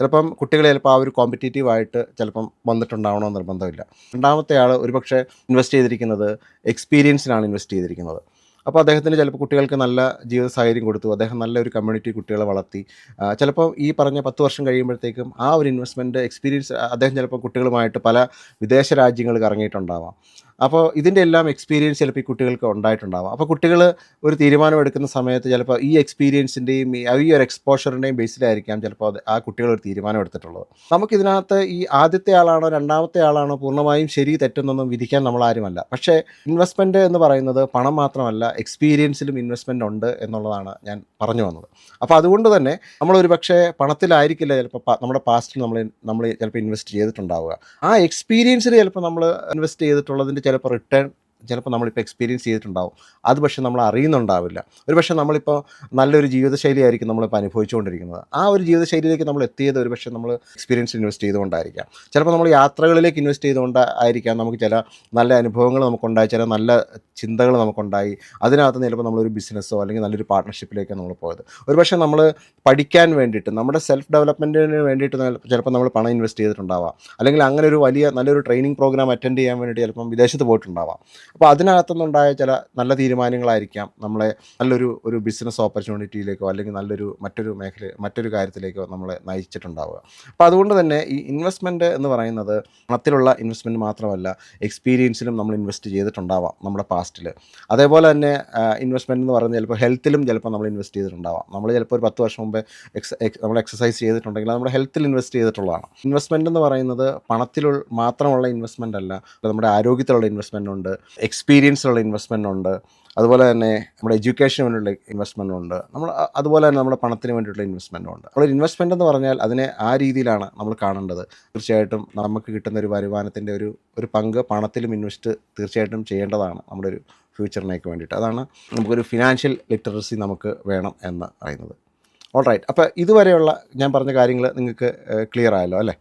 ചിലപ്പം കുട്ടികൾ ചിലപ്പോൾ ആ ഒരു കോമ്പറ്റേറ്റീവ് ആയിട്ട് ചിലപ്പം വന്നിട്ടുണ്ടാവണമെന്ന് നിർബന്ധമില്ല. രണ്ടാമത്തെ ആൾ ഒരുപക്ഷെ ഇൻവെസ്റ്റ് ചെയ്തിരിക്കുന്നത് എക്സ്പീരിയൻസിനാണ് ഇൻവെസ്റ്റ് ചെയ്തിരിക്കുന്നത്. അപ്പോൾ അദ്ദേഹത്തിന് ചിലപ്പോൾ കുട്ടികൾക്ക് നല്ല ജീവിത സാഹചര്യം കൊടുത്തു. അദ്ദേഹം നല്ലൊരു കമ്മ്യൂണിറ്റി കുട്ടികളെ വളർത്തി. ചിലപ്പം ചിലപ്പോൾ ഈ പറഞ്ഞ പത്ത് വർഷം കഴിയുമ്പോഴത്തേക്കും ആ ഒരു ഇൻവെസ്റ്റ്മെന്റ് എക്സ്പീരിയൻസ് അദ്ദേഹം ചിലപ്പോൾ കുട്ടികളുമായിട്ട് പല വിദേശ രാജ്യങ്ങൾ കറങ്ങിയിട്ടുണ്ടാവാം. അപ്പോൾ ഇതിന്റെ എല്ലാം എക്സ്പീരിയൻസ് ചിലപ്പോൾ ഈ കുട്ടികൾക്ക് ഉണ്ടായിട്ടുണ്ടാവും. അപ്പോൾ കുട്ടികൾ ഒരു തീരുമാനം എടുക്കുന്ന സമയത്ത് ചിലപ്പോൾ ഈ എക്സ്പീരിയൻസിന്റെയും ഈ ഒരു എക്സ്പോഷറിന്റെയും ബേസിലായിരിക്കാം ചിലപ്പോൾ ആ കുട്ടികൾ ഒരു തീരുമാനം എടുത്തിട്ടുള്ളത്. നമുക്കിതിനകത്ത് ഈ ആദ്യത്തെ ആളാണോ രണ്ടാമത്തെ ആളാണോ പൂർണമായും ശരി തെറ്റെന്നൊന്നും വിധിക്കാൻ നമ്മൾ ആരുമല്ല. പക്ഷേ ഇൻവെസ്റ്റ്മെന്റ് എന്ന് പറയുന്നത് പണം മാത്രമല്ല എക്സ്പീരിയൻസിലും ഇൻവെസ്റ്റ്മെന്റ് ഉണ്ട് എന്നുള്ളതാണ് ഞാൻ പറഞ്ഞു വന്നത്. അപ്പോൾ അതുകൊണ്ട് തന്നെ നമ്മളൊരു പക്ഷേ പണത്തിലായിരിക്കില്ല ചിലപ്പോൾ നമ്മുടെ പാസ്റ്റിൽ നമ്മൾ നമ്മൾ ചിലപ്പോൾ ഇൻവെസ്റ്റ് ചെയ്തിട്ടുണ്ടാവുക. ആ എക്സ്പീരിയൻസിൽ ചിലപ്പോൾ നമ്മൾ ഇൻവെസ്റ്റ് ചെയ്തിട്ടുള്ളതിന്റെ ചിലപ്പോൾ റിട്ടേൺ ചിലപ്പോൾ നമ്മളിപ്പോൾ എക്സ്പീരിയൻസ് ചെയ്തിട്ടുണ്ടാവും. അത് പക്ഷേ നമ്മൾ അറിയുന്നുണ്ടാവില്ല. ഒരു പക്ഷേ നമ്മളിപ്പോൾ നല്ലൊരു ജീവിതശൈലി ആയിരിക്കും നമ്മളിപ്പോൾ അനുഭവിച്ചുകൊണ്ടിരിക്കുന്നത്. ആ ഒരു ജീവിതശൈലിയിലേക്ക് നമ്മൾ എത്തിയത് ഒരു പക്ഷേ നമ്മൾ എക്സ്പീരിയൻസ് ഇൻവെസ്റ്റ് ചെയ്തുകൊണ്ടായിരിക്കാം. ചിലപ്പോൾ നമ്മൾ യാത്രകളിലേക്ക് ഇൻവെസ്റ്റ് ചെയ്തുകൊണ്ട് ആയിരിക്കാം. നമുക്ക് ചില നല്ല അനുഭവങ്ങൾ നമുക്കുണ്ടായി ചില നല്ല ചിന്തകൾ നമുക്കുണ്ടായി. അതിനകത്ത് ചിലപ്പോൾ നമ്മളൊരു ബിസിനസ്സോ അല്ലെങ്കിൽ നല്ലൊരു പാർട്ട്ണർഷിപ്പിലേക്കാണ് നമ്മൾ പോയത്. ഒരു പക്ഷേ നമ്മൾ പഠിക്കാൻ വേണ്ടിയിട്ട് നമ്മുടെ സെൽഫ് ഡെവലപ്മെന്റിന് വേണ്ടിയിട്ട് ചിലപ്പോൾ നമ്മൾ പണം ഇൻവെസ്റ്റ് ചെയ്തിട്ടുണ്ടാവാം. അല്ലെങ്കിൽ അങ്ങനെ ഒരു വലിയ നല്ലൊരു ട്രെയിനിങ് പ്രോഗ്രാം അറ്റൻഡ് ചെയ്യാൻ വേണ്ടിയിട്ട് ചിലപ്പം വിദേശത്ത് പോയിട്ടുണ്ടാവാം. അപ്പോൾ അതിനകത്തുനിന്നുണ്ടായ ചില നല്ല തീരുമാനങ്ങളായിരിക്കാം നമ്മളെ നല്ലൊരു ഒരു ബിസിനസ് ഓപ്പർച്യൂണിറ്റിയിലേക്കോ അല്ലെങ്കിൽ നല്ലൊരു മറ്റൊരു മേഖല മറ്റൊരു കാര്യത്തിലേക്കോ നമ്മളെ നയിച്ചിട്ടുണ്ടാവുക. അപ്പോൾ അതുകൊണ്ട് തന്നെ ഈ ഇൻവെസ്റ്റ്മെന്റ് എന്ന് പറയുന്നത് പണത്തിലുള്ള ഇൻവെസ്റ്റ്മെന്റ് മാത്രമല്ല എക്സ്പീരിയൻസിലും നമ്മൾ ഇൻവെസ്റ്റ് ചെയ്തിട്ടുണ്ടാവാം നമ്മുടെ പാസ്റ്റിൽ അതേപോലെ തന്നെ ഇൻവെസ്റ്റ്മെന്റ് എന്ന് പറയുന്നത് ചിലപ്പോൾ ഹെൽത്തിലും ചിലപ്പോൾ നമ്മൾ ഇൻവെസ്റ്റ് ചെയ്തിട്ടുണ്ടാവാം. നമ്മൾ ചിലപ്പോൾ ഒരു പത്ത് വർഷം മുമ്പ് എക്സ് നമ്മൾ എക്സസൈസ് ചെയ്തിട്ടുണ്ടെങ്കിൽ നമ്മുടെ ഹെൽത്തിൽ ഇൻവെസ്റ്റ് ചെയ്തിട്ടുള്ളതാണ്. ഇൻവെസ്റ്റ്മെന്റ് എന്ന് പറയുന്നത് പണത്തിലുള്ള മാത്രമുള്ള ഇൻവെസ്റ്റ്മെന്റ് അല്ല നമ്മുടെ ആരോഗ്യത്തിലുള്ള ഇൻവെസ്റ്റ്മെന്റ് ഉണ്ട്. എക്സ്പീരിയൻസിലുള്ള ഇൻവെസ്റ്റ്മെന്റ് ഉണ്ട്. അതുപോലെ തന്നെ നമ്മുടെ എഡ്യൂക്കേഷന് വേണ്ടിയുള്ള ഇൻവെസ്റ്റ്മെന്റ് ഉണ്ട്. നമ്മൾ അതുപോലെ തന്നെ നമ്മുടെ പണത്തിന് വേണ്ടിയിട്ടുള്ള ഇൻവെസ്റ്റ്മെന്റ് ഉണ്ട്. ഒരു ഇൻവെസ്റ്റ്മെന്റ് എന്ന് പറഞ്ഞാൽ അതിനെ ആ രീതിയിലാണ് നമ്മൾ കാണേണ്ടത്. തീർച്ചയായിട്ടും നമുക്ക് കിട്ടുന്ന ഒരു വരുമാനത്തിന്റെ ഒരു ഒരു പങ്ക് പണത്തിലും ഇൻവെസ്റ്റ് തീർച്ചയായിട്ടും ചെയ്യേണ്ടതാണ് നമ്മുടെ ഒരു ഫ്യൂച്ചറിനേക്ക് വേണ്ടിയിട്ട്. അതാണ് നമുക്കൊരു ഫിനാൻഷ്യൽ ലിറ്ററസി നമുക്ക് വേണം എന്ന് പറയുന്നത്. ഓൾ റൈറ്റ് അപ്പോൾ ഇതുവരെയുള്ള ഞാൻ പറഞ്ഞ കാര്യങ്ങൾ നിങ്ങൾക്ക് ക്ലിയർ ആയല്ലോ അല്ലേ?